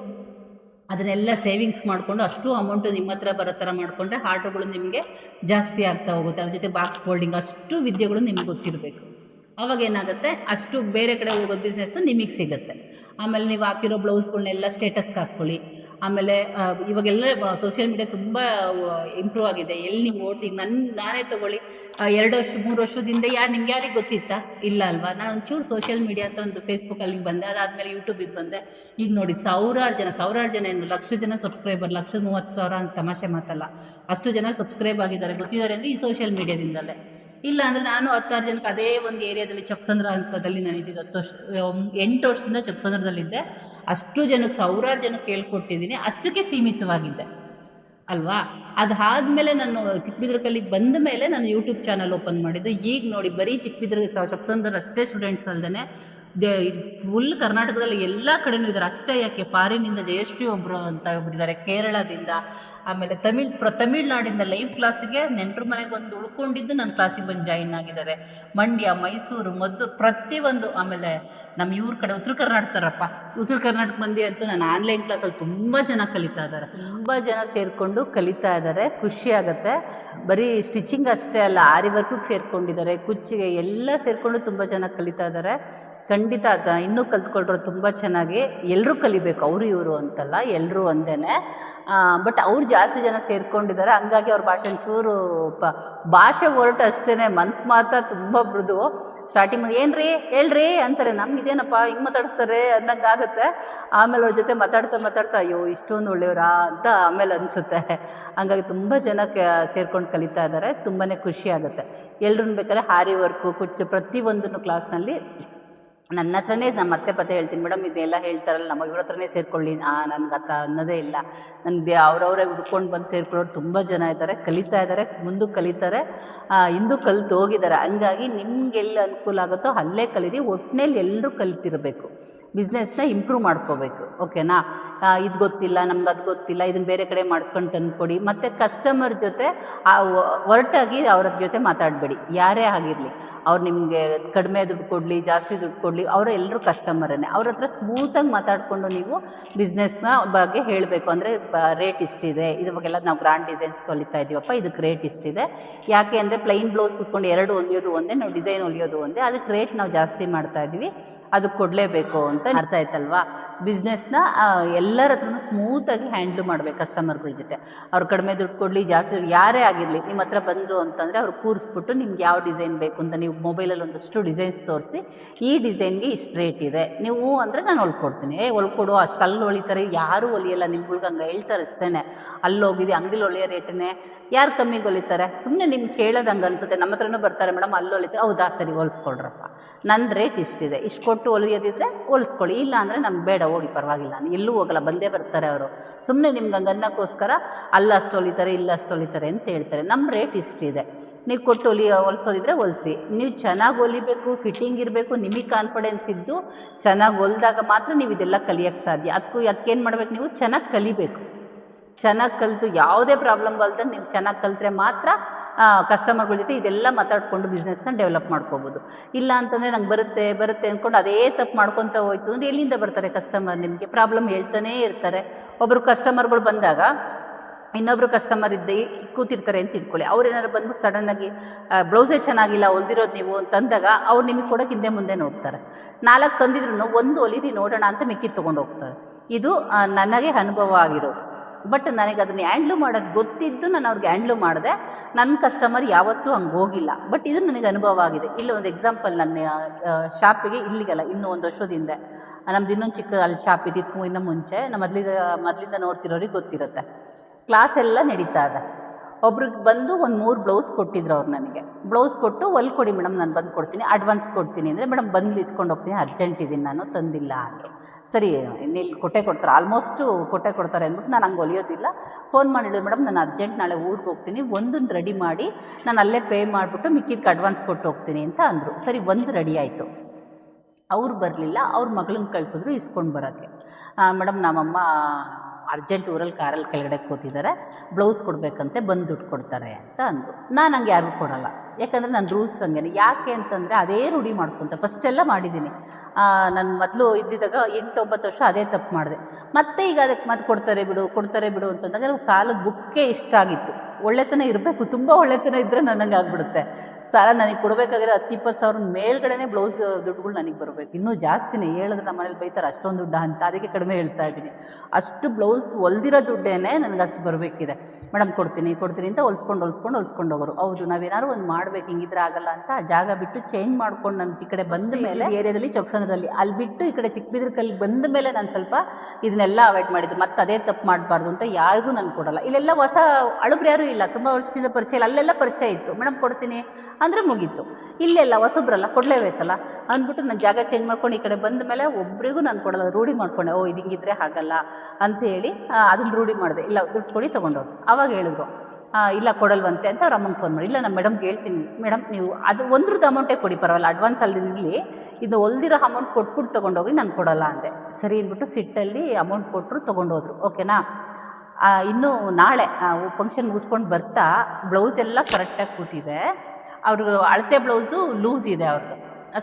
S1: ಅದನ್ನೆಲ್ಲ ಸೇವಿಂಗ್ಸ್ ಮಾಡಿಕೊಂಡು ಅಷ್ಟು ಅಮೌಂಟು ನಿಮ್ಮ ಹತ್ರ ಬರೋ ಥರ ಮಾಡಿಕೊಂಡ್ರೆ ಆರ್ಡ್ರುಗಳು ನಿಮಗೆ ಜಾಸ್ತಿ ಆಗ್ತಾ ಹೋಗುತ್ತೆ. ಅದ್ರ ಜೊತೆ ಬಾಕ್ಸ್ ಫೋಲ್ಡಿಂಗ್ ಅಷ್ಟು ವಿದ್ಯೆಗಳು ನಿಮ್ಗೆ ಗೊತ್ತಿರಬೇಕು. ಅವಾಗ ಏನಾಗುತ್ತೆ? ಅಷ್ಟು ಬೇರೆ ಕಡೆ ಹೋಗೋ ಬಿಸ್ನೆಸ್ಸು ನಿಮಗೆ ಸಿಗುತ್ತೆ. ಆಮೇಲೆ ನೀವು ಹಾಕಿರೋ ಬ್ಲೌಸ್ಗಳನ್ನೆಲ್ಲ ಸ್ಟೇಟಸ್ಗೆ ಹಾಕ್ಕೊಳ್ಳಿ. ಆಮೇಲೆ ಇವಾಗೆಲ್ಲ ಸೋಷಿಯಲ್ ಮೀಡಿಯಾ ತುಂಬ ಇಂಪ್ರೂವ್ ಆಗಿದೆ. ಎಲ್ಲಿ ನೀವು ಓಡಿಸಿ, ಈಗ ನನ್ನ ನಾನೇ ತಗೊಳ್ಳಿ. ಎರಡು ವರ್ಷ, ಮೂರು ವರ್ಷದಿಂದ ಯಾರು, ನಿಮ್ಗೆ ಯಾರಿಗೆ ಗೊತ್ತಿತ್ತಾ? ಇಲ್ಲ ಅಲ್ವಾ? ನಾನು ಒಂಚೂರು ಸೋಷಿಯಲ್ ಮೀಡಿಯಾ ಅಂತ ಒಂದು ಫೇಸ್ಬುಕ್ಕಲ್ಲಿ ಬಂದೆ. ಅದಾದಮೇಲೆ ಯೂಟ್ಯೂಬಿಗೆ ಬಂದೆ. ಈಗ ನೋಡಿ, ಸಾವಿರಾರು ಜನ ಸಾವಿರಾರು ಜನ ಏನು, ಲಕ್ಷ ಜನ ಸಬ್ಸ್ಕ್ರೈಬರ್ ಲಕ್ಷ ಮೂವತ್ತು ಸಾವಿರ ಅಂತ ತಮಾಷೆ ಮಾತಲ್ಲ. ಅಷ್ಟು ಜನ ಸಬ್ಸ್ಕ್ರೈಬ್ ಆಗಿದ್ದಾರೆ. ಗೊತ್ತಿದ್ದಾರೆ ಅಂದರೆ ಈ ಸೋಷಿಯಲ್ ಮೀಡಿಯಾದಿಂದಲೇ ಇಲ್ಲ ಅಂದ್ರೆ ನಾನು ಹತ್ತಾರು ಜನಕ್ಕೆ ಅದೇ ಒಂದು ಏರಿಯಾದಲ್ಲಿ ಚಕ್ಸಂದ್ರ ಹಂತದಲ್ಲಿ ನಾನು ಇದ್ದಿದ್ದು ಹತ್ತು ವರ್ಷ ಎಂಟು ವರ್ಷದಿಂದ ಚಕ್ಸಂದ್ರದಲ್ಲಿದ್ದೆ. ಅಷ್ಟು ಜನಕ್ಕೆ, ಸಾವಿರಾರು ಜನಕ್ಕೆ ಹೇಳ್ಕೊಟ್ಟಿದ್ದೀನಿ. ಅಷ್ಟಕ್ಕೆ ಸೀಮಿತವಾಗಿದ್ದೆ. ಅಲ್ವಾ? ಅದಾದಮೇಲೆ ನಾನು ಚಿಕ್ಕಬಿದ್ರಕಲ್ಲಿಗೆ ಬಂದ ಮೇಲೆ ನಾನು ಯೂಟ್ಯೂಬ್ ಚಾನಲ್ ಓಪನ್ ಮಾಡಿದ್ದು. ಈಗ ನೋಡಿ, ಬರೀ ಚಿಕ್ಕಬಿದ್ರ ಚಕ್ಸಂದ್ರ ಅಷ್ಟೇ ಸ್ಟೂಡೆಂಟ್ಸ್ ಅಲ್ಲದೆ ದೇ ಫುಲ್ ಕರ್ನಾಟಕದಲ್ಲಿ ಎಲ್ಲ ಕಡೆನೂ ಇದ್ದಾರೆ ಅಷ್ಟೇ ಯಾಕೆ? ಫಾರಿನಿಂದ ಜಯಶ್ರೀ ಒಬ್ಬರು ಅಂತ ಒಬ್ಬರಿದ್ದಾರೆ ಕೇರಳದಿಂದ, ಆಮೇಲೆ ತಮಿಳ್, ಪ್ರ ತಮಿಳ್ನಾಡಿಂದ ಲೈವ್ ಕ್ಲಾಸಿಗೆ ನೆಂಟರು ಮನೆಗೆ ಬಂದು ಉಳ್ಕೊಂಡಿದ್ದು ನನ್ನ ಕ್ಲಾಸಿಗೆ ಬಂದು ಜಾಯಿನ್ ಆಗಿದ್ದಾರೆ. ಮಂಡ್ಯ, ಮೈಸೂರು ಮದ್ದು ಪ್ರತಿಯೊಂದು, ಆಮೇಲೆ ನಮ್ಮ ಇವ್ರ ಕಡೆ ಉತ್ತರ ಕರ್ನಾಟಕರಪ್ಪ ಉತ್ತರ ಕರ್ನಾಟಕ ಮಂದಿ ಅಂತೂ ನಾನು ಆನ್ಲೈನ್ ಕ್ಲಾಸಲ್ಲಿ ತುಂಬ ಜನ ಕಲಿತಾ ಇದ್ದಾರೆ. ತುಂಬ ಜನ ಸೇರಿಕೊಂಡು ಕಲಿತಾ ಇದ್ದಾರೆ. ಖುಷಿ ಆಗುತ್ತೆ. ಬರೀ ಸ್ಟಿಚಿಂಗ್ ಅಷ್ಟೇ ಅಲ್ಲ, ಆರಿ ವರ್ಕಿಗೆ ಸೇರ್ಕೊಂಡಿದ್ದಾರೆ. ಕುಚ್ಚಿಗೆ ಎಲ್ಲ ಸೇರಿಕೊಂಡು ತುಂಬ ಜನ ಕಲಿತಾ ಇದ್ದಾರೆ. ಖಂಡಿತ ಅದ. ಇನ್ನೂ ಕಲ್ತ್ಕೊಳ್ರು ತುಂಬ ಚೆನ್ನಾಗಿ. ಎಲ್ಲರೂ ಕಲಿಬೇಕು. ಅವರು ಇವರು ಅಂತಲ್ಲ. ಎಲ್ಲರೂ ಒಂದೇ ಬಟ್ ಅವ್ರು ಜಾಸ್ತಿ ಜನ ಸೇರ್ಕೊಂಡಿದ್ದಾರೆ ಹಂಗಾಗಿ ಅವ್ರ ಭಾಷೆ ಒಂಚೂರು ಪ, ಭಾಷೆ ಹೊರಟು ಅಷ್ಟೇ ಮನ್ಸು ಮಾತ್ರ ತುಂಬ ಮೃದು. ಸ್ಟಾರ್ಟಿಂಗ್ ರೀ ಹೇಳ್ರಿ ಅಂತಾರೆ. ನಮ್ಗೆ ಇದೇನಪ್ಪ? ಹಿಂಗೆ ಮಾತಾಡಿಸ್ತಾರೆ ಅನ್ನಂಗೆ ಆಗುತ್ತೆ. ಆಮೇಲೆ ಅವ್ರ ಜೊತೆ ಮಾತಾಡ್ತಾ ಮಾತಾಡ್ತಾ, ಅಯ್ಯೋ, ಇಷ್ಟೊಂದು ಒಳ್ಳೆಯವರಾ? ಅಂತ ಆಮೇಲೆ ಅನಿಸುತ್ತೆ. ಹಂಗಾಗಿ ತುಂಬ ಜನ ಕ, ಸೇರ್ಕೊಂಡು ಕಲಿತಾ ಇದ್ದಾರೆ ತುಂಬಾ ಖುಷಿ ಆಗುತ್ತೆ. ಎಲ್ರೂ ಬೇಕಾದ್ರೆ ಹಾರಿ ವರ್ಕು ಕುಚ್ಚು ಪ್ರತಿಯೊಂದನ್ನು ಕ್ಲಾಸ್ನಲ್ಲಿ ನನ್ನ ಹತ್ರನೇ ನಮ್ಮ ಮತ್ತೆ ಪತ್ತೆ ಹೇಳ್ತೀನಿ, ಮೇಡಮ್ ಇದೆಲ್ಲ ಹೇಳ್ತಾರಲ್ಲ ನಮ್ಮ ಇವ್ರ ಹತ್ರನೇ ಸೇರ್ಕೊಳ್ಳಿ. ನನ್ಗೆ ಅತ್ತ ಅನ್ನೋದೇ ಇಲ್ಲ. ನನಗೆ ಅವ್ರವರೇ ಹುಡ್ಕೊಂಡು ಬಂದು ಸೇರ್ಕೊಳ್ಳೋರು ತುಂಬ ಜನ ಇದ್ದಾರೆ, ಕಲಿತಾ ಇದ್ದಾರೆ ಮುಂದಕ್ಕೆ ಕಲಿತಾರೆ ಹಿಂದೂ ಕಲಿತು ಹೋಗಿದ್ದಾರೆ. ಹಂಗಾಗಿ ನಿಮ್ಗೆ ಎಲ್ಲಿ ಅನುಕೂಲ ಆಗುತ್ತೋ ಅಲ್ಲೇ ಕಲೀರಿ ಒಟ್ಟಿನಲ್ಲಿ ಎಲ್ಲರೂ ಕಲಿತಿರಬೇಕು. ಬಿಸ್ನೆಸ್ನ ಇಂಪ್ರೂವ್ ಮಾಡ್ಕೋಬೇಕು ಓಕೆನಾ ಇದು ಗೊತ್ತಿಲ್ಲ, ನಮ್ಗೆ ಅದು ಗೊತ್ತಿಲ್ಲ ಇದನ್ನು ಬೇರೆ ಕಡೆ ಮಾಡಿಸ್ಕೊಂಡು ತಂದುಕೊಡಿ. ಮತ್ತು ಕಸ್ಟಮರ್ ಜೊತೆ ಒರಟಾಗಿ ಅವ್ರ ಜೊತೆ ಮಾತಾಡಬೇಡಿ. ಯಾರೇ ಆಗಿರಲಿ, ಅವ್ರು ನಿಮಗೆ ಕಡಿಮೆ ದುಡ್ಡು ಕೊಡಲಿ, ಜಾಸ್ತಿ ದುಡ್ಡು ಕೊಡಲಿ, ಅವರು ಎಲ್ಲರೂ ಕಸ್ಟಮರನ್ನೇ ಅವ್ರ ಹತ್ರ ಸ್ಮೂತಾಗಿ ಮಾತಾಡಿಕೊಂಡು ನೀವು ಬಿಸ್ನೆಸ್ನ ಬಗ್ಗೆ ಹೇಳಬೇಕು. ಅಂದರೆ ರೇಟ್ ಇಷ್ಟಿದೆ. ಇದ್ರ ಬಗ್ಗೆಲ್ಲ ನಾವು ಗ್ರ್ಯಾಂಡ್ ಡಿಸೈನ್ಸ್ ಕಲಿತಾ ಇದ್ದೀವಪ್ಪ ಇದಕ್ಕೆ ರೇಟ್ ಇಷ್ಟಿದೆ. ಯಾಕೆ ಅಂದರೆ ಪ್ಲೈನ್ ಬ್ಲೌಸ್ ಕುತ್ಕೊಂಡು ಎರಡು ಹೊಲಿಯೋದು ಒಂದೇ, ನಾವು ಡಿಸೈನ್ ಹೊಲಿಯೋದು ಒಂದೇ. ಅದಕ್ಕೆ ರೇಟ್ ನಾವು ಜಾಸ್ತಿ ಮಾಡ್ತಾ ಇದ್ದೀವಿ ಅದಕ್ಕೆ ಕೊಡಲೇಬೇಕು ಅಂತ. ಅರ್ಥ ಆಯ್ತಲ್ವಾ? ಬಿಸ್ನೆಸ್ನ ಎಲ್ಲರ ಹತ್ರನೂ ಆಗಿ ಹ್ಯಾಂಡ್ಲ್ ಮಾಡಬೇಕು ಕಸ್ಟಮರ್ಗಳ ಜೊತೆ. ಅವ್ರು ಕಡಿಮೆ ದುಡ್ಡು ಕೊಡಲಿ ಜಾಸ್ತಿ ಯಾರೇ ಆಗಿರಲಿ ನಿಮ್ಮ ಹತ್ರ ಬಂದರು ಅಂತಂದರೆ ಅವ್ರು ಕೂರಿಸ್ಬಿಟ್ಟು ನಿಮ್ಗೆ ಯಾವ ಡಿಸೈನ್ ಬೇಕು ಅಂತ ನೀವು ಮೊಬೈಲಲ್ಲಿ ಒಂದಷ್ಟು ಡಿಸೈನ್ಸ್ ತೋರಿಸಿ ಈ ಡಿಸೈನ್ಗೆ ಇಷ್ಟು ರೇಟ್ ಇದೆ. ನೀವು ಅಂದ್ರೆ ನಾನು ಹೊಲ್ಕೊಡ್ತೀನಿ. ಏ ಹೊಲ್ಕೊಡು ಅಷ್ಟು ಅಲ್ಲಿ ಹೊಲಿತಾರೆ. ಯಾರೂ ಹೊಲಿಯಲ್ಲ ನಿಮ್ಗಳ್ಗೆ ಹಂಗೆ ಹೇಳ್ತಾರೆ ಅಷ್ಟೇ ಅಲ್ಲಿ ಹೋಗಿದೆ ಅಂಗಡಿಲಿ ಹೊಲಿಯೋ ರೇಟನ್ನೇ ಯಾರು ಕಮ್ಮಿಗೆ ಹೊಲಿತಾರೆ? ಸುಮ್ಮನೆ ನಿಮ್ಗೆ ಕೇಳೋದು ಹಂಗೆ ಅನ್ಸುತ್ತೆ. ನಮ್ಮ ಹತ್ರನೂ ಬರ್ತಾರೆ ಮೇಡಮ್ ಅಲ್ಲಿ ಹೊಲಿತಾರೆ. ಹೌದಾ ಸರಿ ಹೊಲಿಸ್ಕೊಳ್ರಪ್ಪ ನನ್ನ ರೇಟ್ ಇಷ್ಟಿದೆ. ಇಷ್ಟು ಕೊಟ್ಟು ಹೊಲಿಯೋದಿದ್ರೆ ಹೊಲಿಸ್ಕೊಳ್ಳಿ ಇಲ್ಲ ಅಂದರೆ ನಮ್ಗೆ ಬೇಡ, ಹೋಗಿ ಪರವಾಗಿಲ್ಲ. ಎಲ್ಲೂ ಹೋಗಲ್ಲ, ಬಂದೇ ಬರ್ತಾರೆ ಅವರು. ಸುಮ್ಮನೆ ನಿಮ್ಗೆ ಹಂಗೆ ಅನ್ನೋಕ್ಕೋಸ್ಕರ ಅಲ್ಲ ಅಷ್ಟು ಹೊಲಿತಾರೆ, ಇಲ್ಲ ಅಷ್ಟು ಹೊಲಿತಾರೆ ಅಂತ ಹೇಳ್ತಾರೆ. ನಮ್ಮ ರೇಟ್ ಇಷ್ಟಿದೆ ನೀವು ಕೊಟ್ಟು ಹೊಲಿ ಹೊಲಿಸೋದಿದ್ರೆ ಹೊಲಿಸಿ. ನೀವು ಚೆನ್ನಾಗಿ ಹೊಲಿಬೇಕು ಫಿಟ್ಟಿಂಗ್ ಇರಬೇಕು, ನಿಮಗೆ ಕಾನ್ಫಿಡೆನ್ಸ್ ಇದ್ದು, ಚೆನ್ನಾಗಿ ಹೊಲಿದಾಗ ಮಾತ್ರ ನೀವು ಇದೆಲ್ಲ ಕಲಿಯೋಕ್ಕೆ ಸಾಧ್ಯ. ಅದಕ್ಕೂ ಅದಕ್ಕೇನು ಮಾಡ್ಬೇಕು ನೀವು? ಚೆನ್ನಾಗಿ ಕಲಿಬೇಕು. ಚೆನ್ನಾಗಿ ಕಲಿತು, ಯಾವುದೇ ಪ್ರಾಬ್ಲಮ್ ಬಲ್ದಂಗೆ ನೀವು ಚೆನ್ನಾಗಿ ಕಲಿತ್ರೆ ಮಾತ್ರ ಕಸ್ಟಮರ್ಗಳ ಜೊತೆ ಇದೆಲ್ಲ ಮಾತಾಡಿಕೊಂಡು ಬಿಸ್ನೆಸ್ನ ಡೆವಲಪ್ ಮಾಡ್ಕೋಬೋದು. ಇಲ್ಲ ಅಂತಂದರೆ ನಂಗೆ ಬರುತ್ತೆ ಬರುತ್ತೆ ಅಂದ್ಕೊಂಡು ಅದೇ ತಪ್ಪು ಮಾಡ್ಕೊತ ಹೋಯ್ತು ಅಂದರೆ ಎಲ್ಲಿಂದ ಬರ್ತಾರೆ ಕಸ್ಟಮರ್ ನಿಮಗೆ? ಪ್ರಾಬ್ಲಮ್ ಹೇಳ್ತಾನೇ ಇರ್ತಾರೆ. ಒಬ್ಬರು ಕಸ್ಟಮರ್ಗಳು ಬಂದಾಗ, ಇನ್ನೊಬ್ರು ಕಸ್ಟಮರ್ ಇದ್ದೇ ಕೂತಿರ್ತಾರೆ ಅಂತ ತಿಳ್ಕೊಳ್ಳಿ. ಅವ್ರು ಏನಾದ್ರು ಬಂದ್ಬಿಟ್ಟು ಸಡನ್ನಾಗಿ ಬ್ಲೌಸೇ ಚೆನ್ನಾಗಿಲ್ಲ, ಹೊಲ್ದಿರೋದು ನೀವು ಅಂತಂದಾಗ ಅವ್ರು ನಿಮಗೆ ಕೊಡೋಕೆ ಹಿಂದೆ ಮುಂದೆ ನೋಡ್ತಾರೆ. ನಾಲ್ಕು ತಂದಿದ್ರು ಒಂದು ಹೊಲಿರಿ ನೋಡೋಣ ಅಂತ ಮಿಕ್ಕಿ ತೊಗೊಂಡು ಹೋಗ್ತಾರೆ. ಇದು ನನಗೆ ಅನುಭವ ಆಗಿರೋದು. ಬಟ್ ನನಗೆ ಅದನ್ನು ಹ್ಯಾಂಡ್ಲು ಮಾಡೋದು ಗೊತ್ತಿದ್ದು ನಾನು ಅವ್ರಿಗೆ ಹ್ಯಾಂಡ್ಲು ಮಾಡಿದೆ. ನನ್ನ ಕಸ್ಟಮರ್ ಯಾವತ್ತೂ ಹಂಗೆ ಹೋಗಿಲ್ಲ. ಬಟ್ ಇದು ನನಗೆ ಅನುಭವ ಆಗಿದೆ. ಇಲ್ಲಿ ಒಂದು ಎಕ್ಸಾಂಪಲ್ ನನ್ನ ಶಾಪಿಗೆ ಇಲ್ಲಿಗೆಲ್ಲ, ಇನ್ನೂ ಒಂದು ವರ್ಷದಿಂದ ನಮ್ದು ಇನ್ನೊಂದು ಚಿಕ್ಕ ಅಲ್ಲಿ ಶಾಪ್ ಇದೆ ಇದಕ್ಕೂ ಇನ್ನೂ ಮುಂಚೆ. ನಮ್ಮ ಮೊದಲಿಂದ ಮೊದಲಿಂದ ನೋಡ್ತಿರೋರಿಗೆ ಗೊತ್ತಿರುತ್ತೆ. ಕ್ಲಾಸ್ ಎಲ್ಲ ನಡೀತಾ ಇದೆ. ಒಬ್ರಿಗೆ ಬಂದು ಒಂದು ಮೂರು ಬ್ಲೌಸ್ ಕೊಟ್ಟಿದ್ರು ಅವ್ರು ನನಗೆ. ಬ್ಲೌಸ್ ಕೊಟ್ಟು ಹೊಲ್ಕೊಡಿ ಮೇಡಮ್, ನಾನು ಬಂದು ಕೊಡ್ತೀನಿ. ಅಡ್ವಾನ್ಸ್ ಕೊಡ್ತೀನಿ ಅಂದರೆ, ಮೇಡಮ್, ಬಂದು ಇಸ್ಕೊಂಡು ಹೋಗ್ತೀನಿ. ಅರ್ಜೆಂಟ್ ಇದ್ದೀನಿ ನಾನು, ತಂದಿಲ್ಲ ಅಂದರು. ಸರಿ ಇಲ್ಲಿ ಕೊಟ್ಟೆ ಕೊಡ್ತಾರೆ. ಆಲ್ಮೋಸ್ಟು ಕೊಟ್ಟೆ ಕೊಡ್ತಾರೆ ಅಂದ್ಬಿಟ್ಟು ನಾನು ಹಂಗೆ ಹೊಲಿಯೋದಿಲ್ಲ ಫೋನ್ ಮಾಡಿದ್ರು, ಮೇಡಮ್, ನಾನು ಅರ್ಜೆಂಟ್ ನಾಳೆ ಊರಿಗೆ ಹೋಗ್ತೀನಿ. ಒಂದನ್ನು ರೆಡಿ ಮಾಡಿ, ನಾನು ಅಲ್ಲೇ ಪೇ ಮಾಡಿಬಿಟ್ಟು ಮಿಕ್ಕಿದ್ದಕ್ಕೆ ಅಡ್ವಾನ್ಸ್ ಕೊಟ್ಟು ಹೋಗ್ತೀನಿ ಅಂತ ಅಂದರು. ಸರಿ, ಒಂದು ರೆಡಿ ಆಯಿತು. ಅವ್ರು ಬರಲಿಲ್ಲ, ಅವ್ರ ಮಗಳನ್ನ ಕಳಿಸಿದ್ರು ಇಸ್ಕೊಂಡು ಬರೋಕ್ಕೆ ಮೇಡಮ್, ನಮ್ಮಮ್ಮ ಅರ್ಜೆಂಟ್ ಊರಲ್ಲಿ ಕಾರಲ್ಲಿ ಕೆಳಗಡೆ ಕೂತಿದ್ದಾರೆ ಬ್ಲೌಸ್ ಕೊಡಬೇಕಂತೆ, ಬಂದು ದುಡ್ಡು ಕೊಡ್ತಾರೆ ಅಂತ ಅಂದರು. ನಾನು ಹಂಗೆ ಯಾರಿಗೂ ಕೊಡಲ್ಲ. ಯಾಕಂದರೆ ನನ್ನ ರೂಲ್ಸ್ ಹಂಗೆ ಯಾಕೆ ಅಂತಂದರೆ ಅದೇ ರೂಢಿ ಮಾಡ್ಕೊತ ಫಸ್ಟೆಲ್ಲ ಮಾಡಿದ್ದೀನಿ. ನಾನು ಮೊದಲು ಇದ್ದಿದ್ದಾಗ ಎಂಟು ಒಂಬತ್ತು ವರ್ಷ ಅದೇ ತಪ್ಪು ಮಾಡಿದೆ. ಮತ್ತೆ ಈಗ ಅದಕ್ಕೆ ಮತ್ತೆ ಕೊಡ್ತಾರೆ ಬಿಡು ಕೊಡ್ತಾರೆ ಬಿಡು ಅಂತಂದಾಗ ಸಾಲದ ಬುಕ್ಕೇ ಇಷ್ಟ ಆಗಿತ್ತು. ಒಳ್ಳೆತನ ಇರಬೇಕು ತುಂಬ ಒಳ್ಳೆತನ ಇದ್ದರೆ ನನಗೆ ಆಗ್ಬಿಡುತ್ತೆ. ಸಾಲ ನನಗೆ ಕೊಡಬೇಕಾಗಿರೋ ಹತ್ತಿಪ್ಪತ್ತು ಸಾವಿರ ಮೇಲ್ಗಡೆನೇ ಬ್ಲೌಸ್ ದುಡ್ಡುಗಳು ನನಗೆ ಬರಬೇಕು. ಇನ್ನೂ ಜಾಸ್ತಿನೇ ಹೇಳಿದ್ರೆ ನಮ್ಮ ಮನೇಲಿ ಬೈತಾರೆ ಅಷ್ಟೊಂದು ದುಡ್ಡು ಅಂತ. ಅದಕ್ಕೆ ಕಡಿಮೆ ಹೇಳ್ತಾ ಇದ್ದೀನಿ. ಅಷ್ಟು ಬ್ಲೌಸ್ ಹೊಲ್ದಿರೋ ದುಡ್ಡೇನೆ ನನಗೆ ಅಷ್ಟು ಬರಬೇಕಿದೆ. ಮೇಡಮ್ ಕೊಡ್ತೀನಿ ಕೊಡ್ತೀನಿ ಅಂತ ಹೊಲ್ಸ್ಕೊಂಡು ಹೊಲ್ಸ್ಕೊಂಡು ಹೊಲ್ಸ್ಕೊಂಡು ಹೋಗೋರು. ಹೌದು ನಾವೇನಾದ್ರು ಒಂದು ಮಾಡ್ಬೇಕು ಹಿಂಗಿದ್ರೆ ಆಗಲ್ಲ ಅಂತ ಆ ಜಾಗ ಬಿಟ್ಟು ಚೇಂಜ್ ಮಾಡ್ಕೊಂಡು ನಾನು ಈ ಕಡೆ ಬಂದ ಮೇಲೆ ಏರಿಯಾದಲ್ಲಿ ಚೊಕ್ಸಂದ್ರಲ್ಲಿ. ಅಲ್ಲಿ ಬಿಟ್ಟು ಈ ಕಡೆ ಚಿಕ್ಕಬಿದ್ರಕಲ್ಲಿ ಬಂದ ಮೇಲೆ ನಾನು ಸ್ವಲ್ಪ ಇದನ್ನೆಲ್ಲ ಅವಾಯ್ಡ್ ಮಾಡಿದ್ದು. ಮತ್ತೆ ಅದೇ ತಪ್ಪು ಮಾಡಬಾರ್ದು ಅಂತ ಯಾರಿಗೂ ನಾನು ಕೊಡಲ್ಲ. ಇಲ್ಲೆಲ್ಲ ಹೊಸ ಅಳುಬ್ರು ಯಾರೂ ಇಲ್ಲ, ತುಂಬ ವರ್ಷದಿಂದ ಪರಿಚಯ ಇಲ್ಲ. ಅಲ್ಲೆಲ್ಲ ಪರಿಚಯ ಇತ್ತು. ಮೇಡಮ್, ಕೊಡ್ತೀನಿ. ಅಂದರೆ ಮುಗೀತು. ಇಲ್ಲೆಲ್ಲ ಹೊಸಬ್ರಲ್ಲ, ಕೊಡಲೇಬೇಕಲ್ಲ? ಅಂದ್ಬಿಟ್ಟು ನಾನು ಜಾಗ ಚೇಂಜ್ ಮಾಡ್ಕೊಂಡು ಈ ಕಡೆ ಬಂದ ಮೇಲೆ ಒಬ್ರಿಗೂ ನಾನು ಕೊಡಲ್ಲ, ರೂಢಿ ಮಾಡ್ಕೊಂಡೆ. ಓ, ಇದು ಹಿಂಗಿದ್ರೆ ಹಾಗಲ್ಲ. ಅಂತೇಳಿ ಅದನ್ನ ರೂಢಿ ಮಾಡಿದೆ. ಇಲ್ಲ, ದುಡ್ಡು ಕೊಡಿ ತೊಗೊಂಡೋಗಿ ಅವಾಗ ಹೇಳಿದ್ರು ಇಲ್ಲ, ಕೊಡಲ್ವಂತೆ. ಅಂತ ಅವ್ರ ಅಮ್ಮಂಗೆ ಫೋನ್ ಮಾಡಿ, ಇಲ್ಲ ನಾನು ಮೇಡಮ್ಗೆ ಹೇಳ್ತೀನಿ. ಮೇಡಮ್ ನೀವು ಅದು ಒಂದ್ರದ್ದು ಅಮೌಂಟೇ ಕೊಡಿ, ಪರವಾಗಿಲ್ಲ. ಅಡ್ವಾನ್ಸ್ ಅಲ್ಲಿರಲಿ ಇದು ಹೊಲ್ದಿರೋ ಅಮೌಂಟ್ ಕೊಟ್ಬಿಟ್ಟು ತೊಗೊಂಡೋಗಿ ನಾನು ಕೊಡಲ್ಲ ಅಂದೆ. ಸರಿ ಅಂದ್ಬಿಟ್ಟು ಸಿಟ್ಟಲ್ಲಿ ಅಮೌಂಟ್ ಕೊಟ್ಟರು ತೊಗೊಂಡೋದ್ರು. ಓಕೆನಾ ಇನ್ನು ನಾಳೆ ಫಂಕ್ಷನ್ ಮುಗಿಸ್ಕೊಂಡು ಬರ್ತಾ ಬ್ಲೌಸ್ ಎಲ್ಲ ಕರೆಕ್ಟಾಗಿ ಕೂತಿದೆ. ಅವ್ರಿಗೆ ಅಳತೆ ಬ್ಲೌಸು ಲೂಸ್ ಇದೆ ಅವ್ರದ್ದು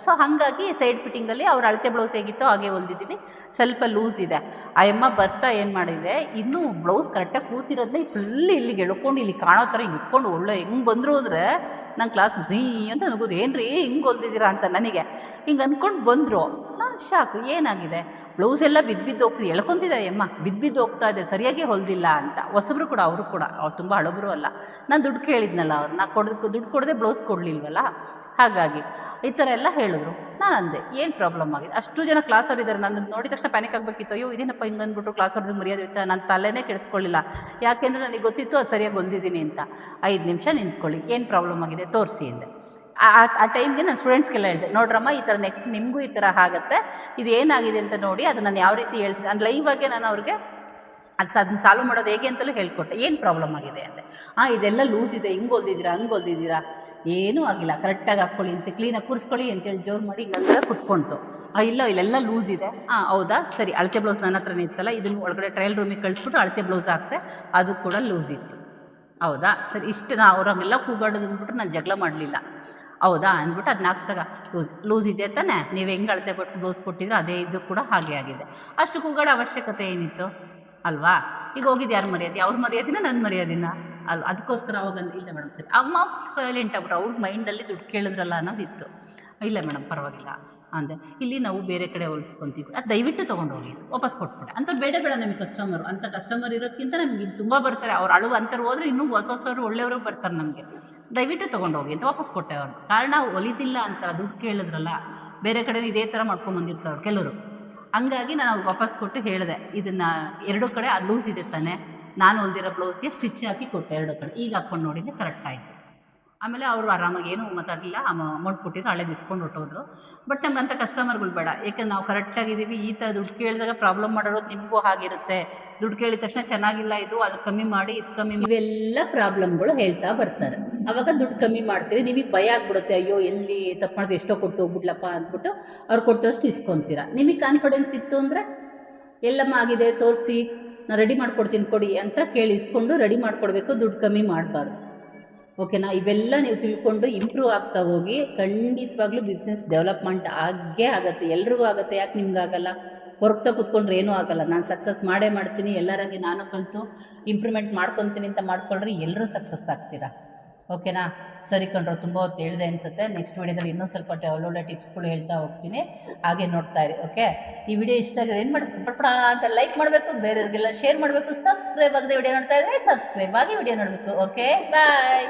S1: ಸೊ ಹಾಗಾಗಿ ಸೈಡ್ ಫಿಟ್ಟಿಂಗಲ್ಲಿ ಅವ್ರ ಅಳತೆ ಬ್ಲೌಸ್ ಹೇಗಿತ್ತೋ ಹಾಗೆ ಹೊಲ್ದಿದ್ದೀವಿ ಸ್ವಲ್ಪ ಲೂಸ್ ಇದೆ. ಆ ಅಮ್ಮ ಬರ್ತಾ ಏನು ಮಾಡಿದೆ, ಇನ್ನೂ ಬ್ಲೌಸ್ ಕರೆಕ್ಟಾಗಿ ಕೂತಿರೋದನ್ನ ಫುಲ್ ಇಲ್ಲಿಗೆ ಎಳ್ಕೊಂಡು, ಇಲ್ಲಿ ಕಾಣೋ ಥರ ಇಟ್ಕೊಂಡು ಒಳ್ಳೆ ಹೆಂಗೆ ಬಂದರು ಅಂದರೆ ನಂಗೆ ಕ್ಲಾಸ್ ಮುಸಿ ಅಂತ ನಗೋದು ರೀ ಹಿಂಗೆ ಹೊಲ್ದಿದ್ದೀರಾ ಅಂತ ನನಗೆ. ಹಿಂಗೆ ಅಂದ್ಕೊಂಡು ಬಂದರು. ಶಾಕು, ಏನಾಗಿದೆ? ಬ್ಲೌಸ್ ಎಲ್ಲ ಬಿದ್ದು ಬಿದ್ದು ಹೋಗ್ತಿದೆ. ಎಳ್ಕೊತಿದ್ದಾರೆ ಅಮ್ಮ ಬಿದ್ದು ಬಿದ್ದು ಹೋಗ್ತಾ ಇದೆ. ಸರಿಯಾಗಿ ಹೊಲ್ದಿಲ್ಲ ಅಂತ. ಹೊಸಬ್ರು ಕೂಡ, ಅವರು ಕೂಡ. ಅವ್ರು ತುಂಬ ಹಳಬರು ಅಲ್ಲ. ನಾನು ದುಡ್ಡು ಕೇಳಿದ್ನಲ್ಲ ಅವ್ರು. ನಾ ಕೊಡ್ ದುಡ್ಡು ಕೊಡದೆ ಬ್ಲೌಸ್ ಕೊಡಲಿಲ್ವಲ್ಲ? ಹಾಗಾಗಿ ಈ ಥರ ಎಲ್ಲ ಹೇಳಿದ್ರು. ನಾನು ಅಂದೆ, ಏನು ಪ್ರಾಬ್ಲಮ್ ಆಗಿದೆ? ಅಷ್ಟು ಜನ ಕ್ಲಾಸ್ ಅವ್ರು ಇದ್ದಾರೆ ನನ್ನ ನೋಡಿದ ತಕ್ಷಣ ಪ್ಯಾನಿಕ್ ಆಗಬೇಕಿತ್ತು ಅಯ್ಯೋ, ಇದೇನಪ್ಪ ಹಿಂಗೆ ಅಂದ್ಬಿಟ್ಟು ಕ್ಲಾಸ್ ಅವ್ರದ್ದು ಮರ್ಯಾದೆ ಇತ್ತು? ನಾನು ತಲೆನೇ ಕೆಡಿಸ್ಕೊಳ್ಳಿಲ್ಲ. ಯಾಕೆಂದರೆ ನನಗೆ ಗೊತ್ತಿತ್ತು, ಅದು ಸರಿಯಾಗಿ ಹೊಲ್ದಿದ್ದೀನಿ ಅಂತ. ಐದು ನಿಮಿಷ ನಿಂತ್ಕೊಳ್ಳಿ. ಏನು ಪ್ರಾಬ್ಲಮ್ ಆಗಿದೆ? ತೋರಿಸಿ ಅಂದೆ. ಆ- ಆ- ಟೈಮ್ಗೆ ನಾನು ಸ್ಟೂಡೆಂಟ್ಸ್ಗೆಲ್ಲ ಹೇಳಿದೆ ನೋಡ್ರಮ್ಮ ಈ ಥರ ನೆಕ್ಸ್ಟ್ ನಿಮಗೂ ಈ ಥರ ಆಗುತ್ತೆ ಇದು ಏನಾಗಿದೆ ಅಂತ ನೋಡಿ ಅದು ನಾನು ಯಾವ ರೀತಿ ಹೇಳ್ತೀನಿ. ನಾನು ಲೈವ್ ಆಗಿ ನಾನು ಅವ್ರಿಗೆ ಅದು ಅದನ್ನ ಸಾಲ್ವ್ ಮಾಡೋದು ಹೇಗೆ ಅಂತಲೂ ಹೇಳ್ಕೊಟ್ಟೆ. ಏನು ಪ್ರಾಬ್ಲಮ್ ಆಗಿದೆ ಅಂತ ಹಾಂ ಇದೆಲ್ಲ ಲೂಸ್ ಇದೆ ಹಿಂಗೆ ಹೊಲ್ದಿದ್ದೀರಾ ಹಂಗೆ ಹೊಲ್ದಿದ್ದೀರಾ ಏನೂ ಆಗಿಲ್ಲ ಕರೆಕ್ಟಾಗಿ ಹಾಕ್ಕೊಳ್ಳಿ ಅಂತ ಕ್ಲೀನಾಗಿ ಕೂರಿಸ್ಕೊಳ್ಳಿ ಅಂತೇಳಿ ಜೋರು ಮಾಡಿ ಹಿಂಗೆಲ್ಲ ಕುತ್ಕೊಳ್ತು ಆ, ಇಲ್ಲ ಇಲ್ಲೆಲ್ಲ ಲೂಸ್ ಇದೆ. ಹಾಂ ಹೌದಾ? ಸರಿ ಅಳತೆ ಬ್ಲೌಸ್ ನನ್ನ ಹತ್ರನೇ ಇತ್ತಲ್ಲ ಇದನ್ನು ಒಳಗಡೆ ಟ್ರಯಲ್ ರೂಮಿಗೆ ಕಳಿಸ್ಬಿಟ್ಟು ಅಳತೆ ಬ್ಲೌಸ್ ಹಾಕ್ತೆ ಅದು ಕೂಡ ಲೂಸ್ ಇತ್ತು. ಹೌದಾ? ಸರಿ ಇಷ್ಟು ನಾ ಅವ್ರಂಗೆಲ್ಲ ಕೂಗಾಡೋದು ಅಂದ್ಬಿಟ್ಟು ನಾನು ಜಗಳ ಮಾಡಲಿಲ್ಲ. ಹೌದಾ ಅಂದ್ಬಿಟ್ಟು ಅದನ್ನ ಹಾಕ್ಸ್ದಾಗ, ಲೂಸ್ ಲೂಸ್ ಇದೆ ತಾನೆ, ನೀವು ಹೆಂಗೆ ಅಳತೆ ಕೊಟ್ಟು ಲೂಸ್ ಕೊಟ್ಟಿದ್ರೆ ಅದೇ ಇದು ಕೂಡ ಹಾಗೆ ಆಗಿದೆ. ಅಷ್ಟು ಕೂಗಳ ಅವಶ್ಯಕತೆ ಏನಿತ್ತು? ಅಲ್ವಾ? ಈಗ ಹೋಗಿದ್ದು ಯಾರು ಮರ್ಯಾದೆ? ಅವ್ರ ಮರ್ಯಾದಿನ ನನ್ನ ಮರ್ಯಾದಿನ? ಅಲ್ವಾ? ಅದಕ್ಕೋಸ್ಕರ ಅವಾಗ ಇಲ್ಲ ಮೇಡಮ್ ಸರಿ. ಅಮ್ಮ ಸೈಲೆಂಟ್ ಆಗ್ಬಿಟ್ಟು ಅವ್ರ ಮೈಂಡಲ್ಲಿ ದುಡ್ಡು ಕೇಳಿದ್ರಲ್ಲ ಅನ್ನೋದಿತ್ತು. ಇಲ್ಲ ಮೇಡಮ್, ಪರವಾಗಿಲ್ಲ. ಅಂದೆ, ಇಲ್ಲಿ ನಾವು ಬೇರೆ ಕಡೆ ಹೋಲಿಸ್ಕೊಂತೀವಿ ಅದು ದಯವಿಟ್ಟು ತೊಗೊಂಡು ಹೋಗಿ ವಾಪಸ್ ಕೊಟ್ಬಿಟ್ಟೆ ಅಂತ ಬೇಡ ಬೇಡ ನಮಗೆ ಕಸ್ಟಮರು ಅಂತ ಕಸ್ಟಮರ್ ಇರೋದಕ್ಕಿಂತ ನಮಗೆ ಇಲ್ಲಿ ತುಂಬ ಬರ್ತಾರೆ. ಅವ್ರು ಅಳು ಅಂತಾರೆ ಹೋದ್ರೆ ಇನ್ನೂ ಹೊಸ ಹೊಸವರು ಒಳ್ಳೆಯವರು ಬರ್ತಾರೆ ನಮಗೆ. ದಯವಿಟ್ಟು ತೊಗೊಂಡು ಹೋಗಿ ಅಂತ ವಾಪಸ್ ಕೊಟ್ಟೆ ಅವ್ರು. ಕಾರಣ ಹೊಲಿದಿಲ್ಲ ಅಂತ ದುಡ್ಡು ಕೇಳಿದ್ರಲ್ಲ, ಬೇರೆ ಕಡೆ ಇದೇ ಥರ ಮಾಡ್ಕೊಂಬಂದಿರ್ತಾರೆ ಕೆಲವರು. ಹಂಗಾಗಿ ನಾನು ವಾಪಸ್ ಕೊಟ್ಟು ಹೇಳಿದೆ, ಇದನ್ನು ಎರಡು ಕಡೆ, ಅದು ಲೂಸ್ ಇದೆ ತಾನೆ. ನಾನು ಹೊಲ್ದಿರೋ ಬ್ಲೌಸ್ಗೆ ಸ್ಟಿಚ್ ಹಾಕಿ ಕೊಟ್ಟೆ ಎರಡು ಕಡೆ. ಈಗ ಹಾಕ್ಕೊಂಡು ನೋಡಿದ್ರೆ ಕರೆಕ್ಟ್ ಆಯಿತು. ಆಮೇಲೆ ಅವರು ಆರಾಮಾಗಿ ಏನೂ ಮಾತಾಡಲಿಲ್ಲ. ಅಮೌಂಟ್ ಕೊಟ್ಟಿದ್ರು, ಹಳೆ ಇಸ್ಕೊಂಡು ಹೊಟ್ಟೋದ್ರು ಬಟ್ ನಮ್ಗಂತ ಕಸ್ಟಮರ್ಗಳು ಬೇಡ. ಯಾಕಂದ್ರೆ ನಾವು ಕರೆಕ್ಟಾಗಿದ್ದೀವಿ ಈ ಥರ ದುಡ್ಡು ಕೇಳಿದಾಗ ಪ್ರಾಬ್ಲಮ್ ಮಾಡಿರೋದು ನಿಮಗೂ ಹಾಗಿರುತ್ತೆ. ದುಡ್ಡು ಕೇಳಿದ ತಕ್ಷಣ ಚೆನ್ನಾಗಿಲ್ಲ ಇದು, ಅದು ಕಮ್ಮಿ ಮಾಡಿ, ಇದು ಕಮ್ಮಿ ಇವೆಲ್ಲ ಪ್ರಾಬ್ಲಮ್ಗಳು ಹೇಳ್ತಾ ಬರ್ತಾರೆ. ಅವಾಗ ದುಡ್ಡು ಕಮ್ಮಿ ಮಾಡ್ತೀರಿ, ನಿಮಗೆ ಭಯ ಆಗ್ಬಿಡುತ್ತೆ. ಅಯ್ಯೋ, ಎಲ್ಲಿ ತಪ್ಪು ಮಾಡಿಸಿ, ಎಷ್ಟೋ ಕೊಟ್ಟು ಹೋಗ್ಬಿಡ್ಲಪ್ಪ ಅಂದ್ಬಿಟ್ಟು ಅವ್ರು ಕೊಟ್ಟಷ್ಟು ಇಸ್ಕೊಂತೀರ. ನಿಮಗೆ ಕಾನ್ಫಿಡೆನ್ಸ್ ಇತ್ತು ಅಂದರೆ, ಎಲ್ಲಮ್ಮ ಆಗಿದೆ, ತೋರಿಸಿ ನಾನು ರೆಡಿ ಮಾಡ್ಕೊಡ್ತೀನಿ ಕೊಡಿ ಅಂತ ಕೇಳಿಸ್ಕೊಂಡು ರೆಡಿ ಮಾಡಿಕೊಡ್ಬೇಕು, ದುಡ್ಡು ಕಮ್ಮಿ ಮಾಡಬಾರ್ದು. ಓಕೆನಾ ಇವೆಲ್ಲ ನೀವು ತಿಳ್ಕೊಂಡು ಇಂಪ್ರೂವ್ ಆಗ್ತಾ ಹೋಗಿ, ಖಂಡಿತವಾಗ್ಲೂ ಬಿಸ್ನೆಸ್ ಡೆವಲಪ್ಮೆಂಟ್ ಆಗೇ ಆಗುತ್ತೆ. ಎಲ್ರಿಗೂ ಆಗುತ್ತೆ, ಯಾಕೆ ನಿಮ್ಗೆ ಆಗಲ್ಲ ಹೊರಗ್ತಾ ಕೂತ್ಕೊಂಡ್ರೆ ಏನೂ ಆಗಲ್ಲ. ನಾನು ಸಕ್ಸಸ್ ಮಾಡೇ ಮಾಡ್ತೀನಿ, ಎಲ್ಲರಂಗೆ ನಾನು ಕಲಿತು ಇಂಪ್ರೂವ್ಮೆಂಟ್ ಮಾಡ್ಕೊತೀನಿ ಅಂತ ಮಾಡ್ಕೊಂಡ್ರೆ ಎಲ್ಲರೂ ಸಕ್ಸಸ್ ಆಗ್ತೀರಾ? ಓಕೆನಾ? ಸರಿ ಕಣ್ರು, ತುಂಬ ಹೊತ್ತು ಹೇಳಿದೆ ಅನಿಸುತ್ತೆ. ನೆಕ್ಸ್ಟ್ ವೀಡಿಯೋದಲ್ಲಿ ಇನ್ನೂ ಸ್ವಲ್ಪ ಒಳ್ಳೊಳ್ಳೆ ಟಿಪ್ಸ್ಗಳು ಹೇಳ್ತಾ ಹೋಗ್ತೀನಿ. ಹಾಗೆ ನೋಡ್ತಾ ಇರಿ ಓಕೆ ಈ ವಿಡಿಯೋ ಇಷ್ಟ ಆಗಿದೆ ಏನು ಮಾಡಬೇಕು? ಪಟ್ಪಡ ಅಂತ ಲೈಕ್ ಮಾಡಬೇಕು, ಬೇರೆಯವ್ರಿಗೆಲ್ಲ ಶೇರ್ ಮಾಡಬೇಕು ಸಬ್ಸ್ಕ್ರೈಬ್ ಆಗದೆ ವಿಡಿಯೋ ನೋಡ್ತಾ ಇದ್ರೆ ಸಬ್ಸ್ಕ್ರೈಬ್ ಆಗಿ ವಿಡಿಯೋ ನೋಡಬೇಕು ಓಕೆ ಬಾಯ್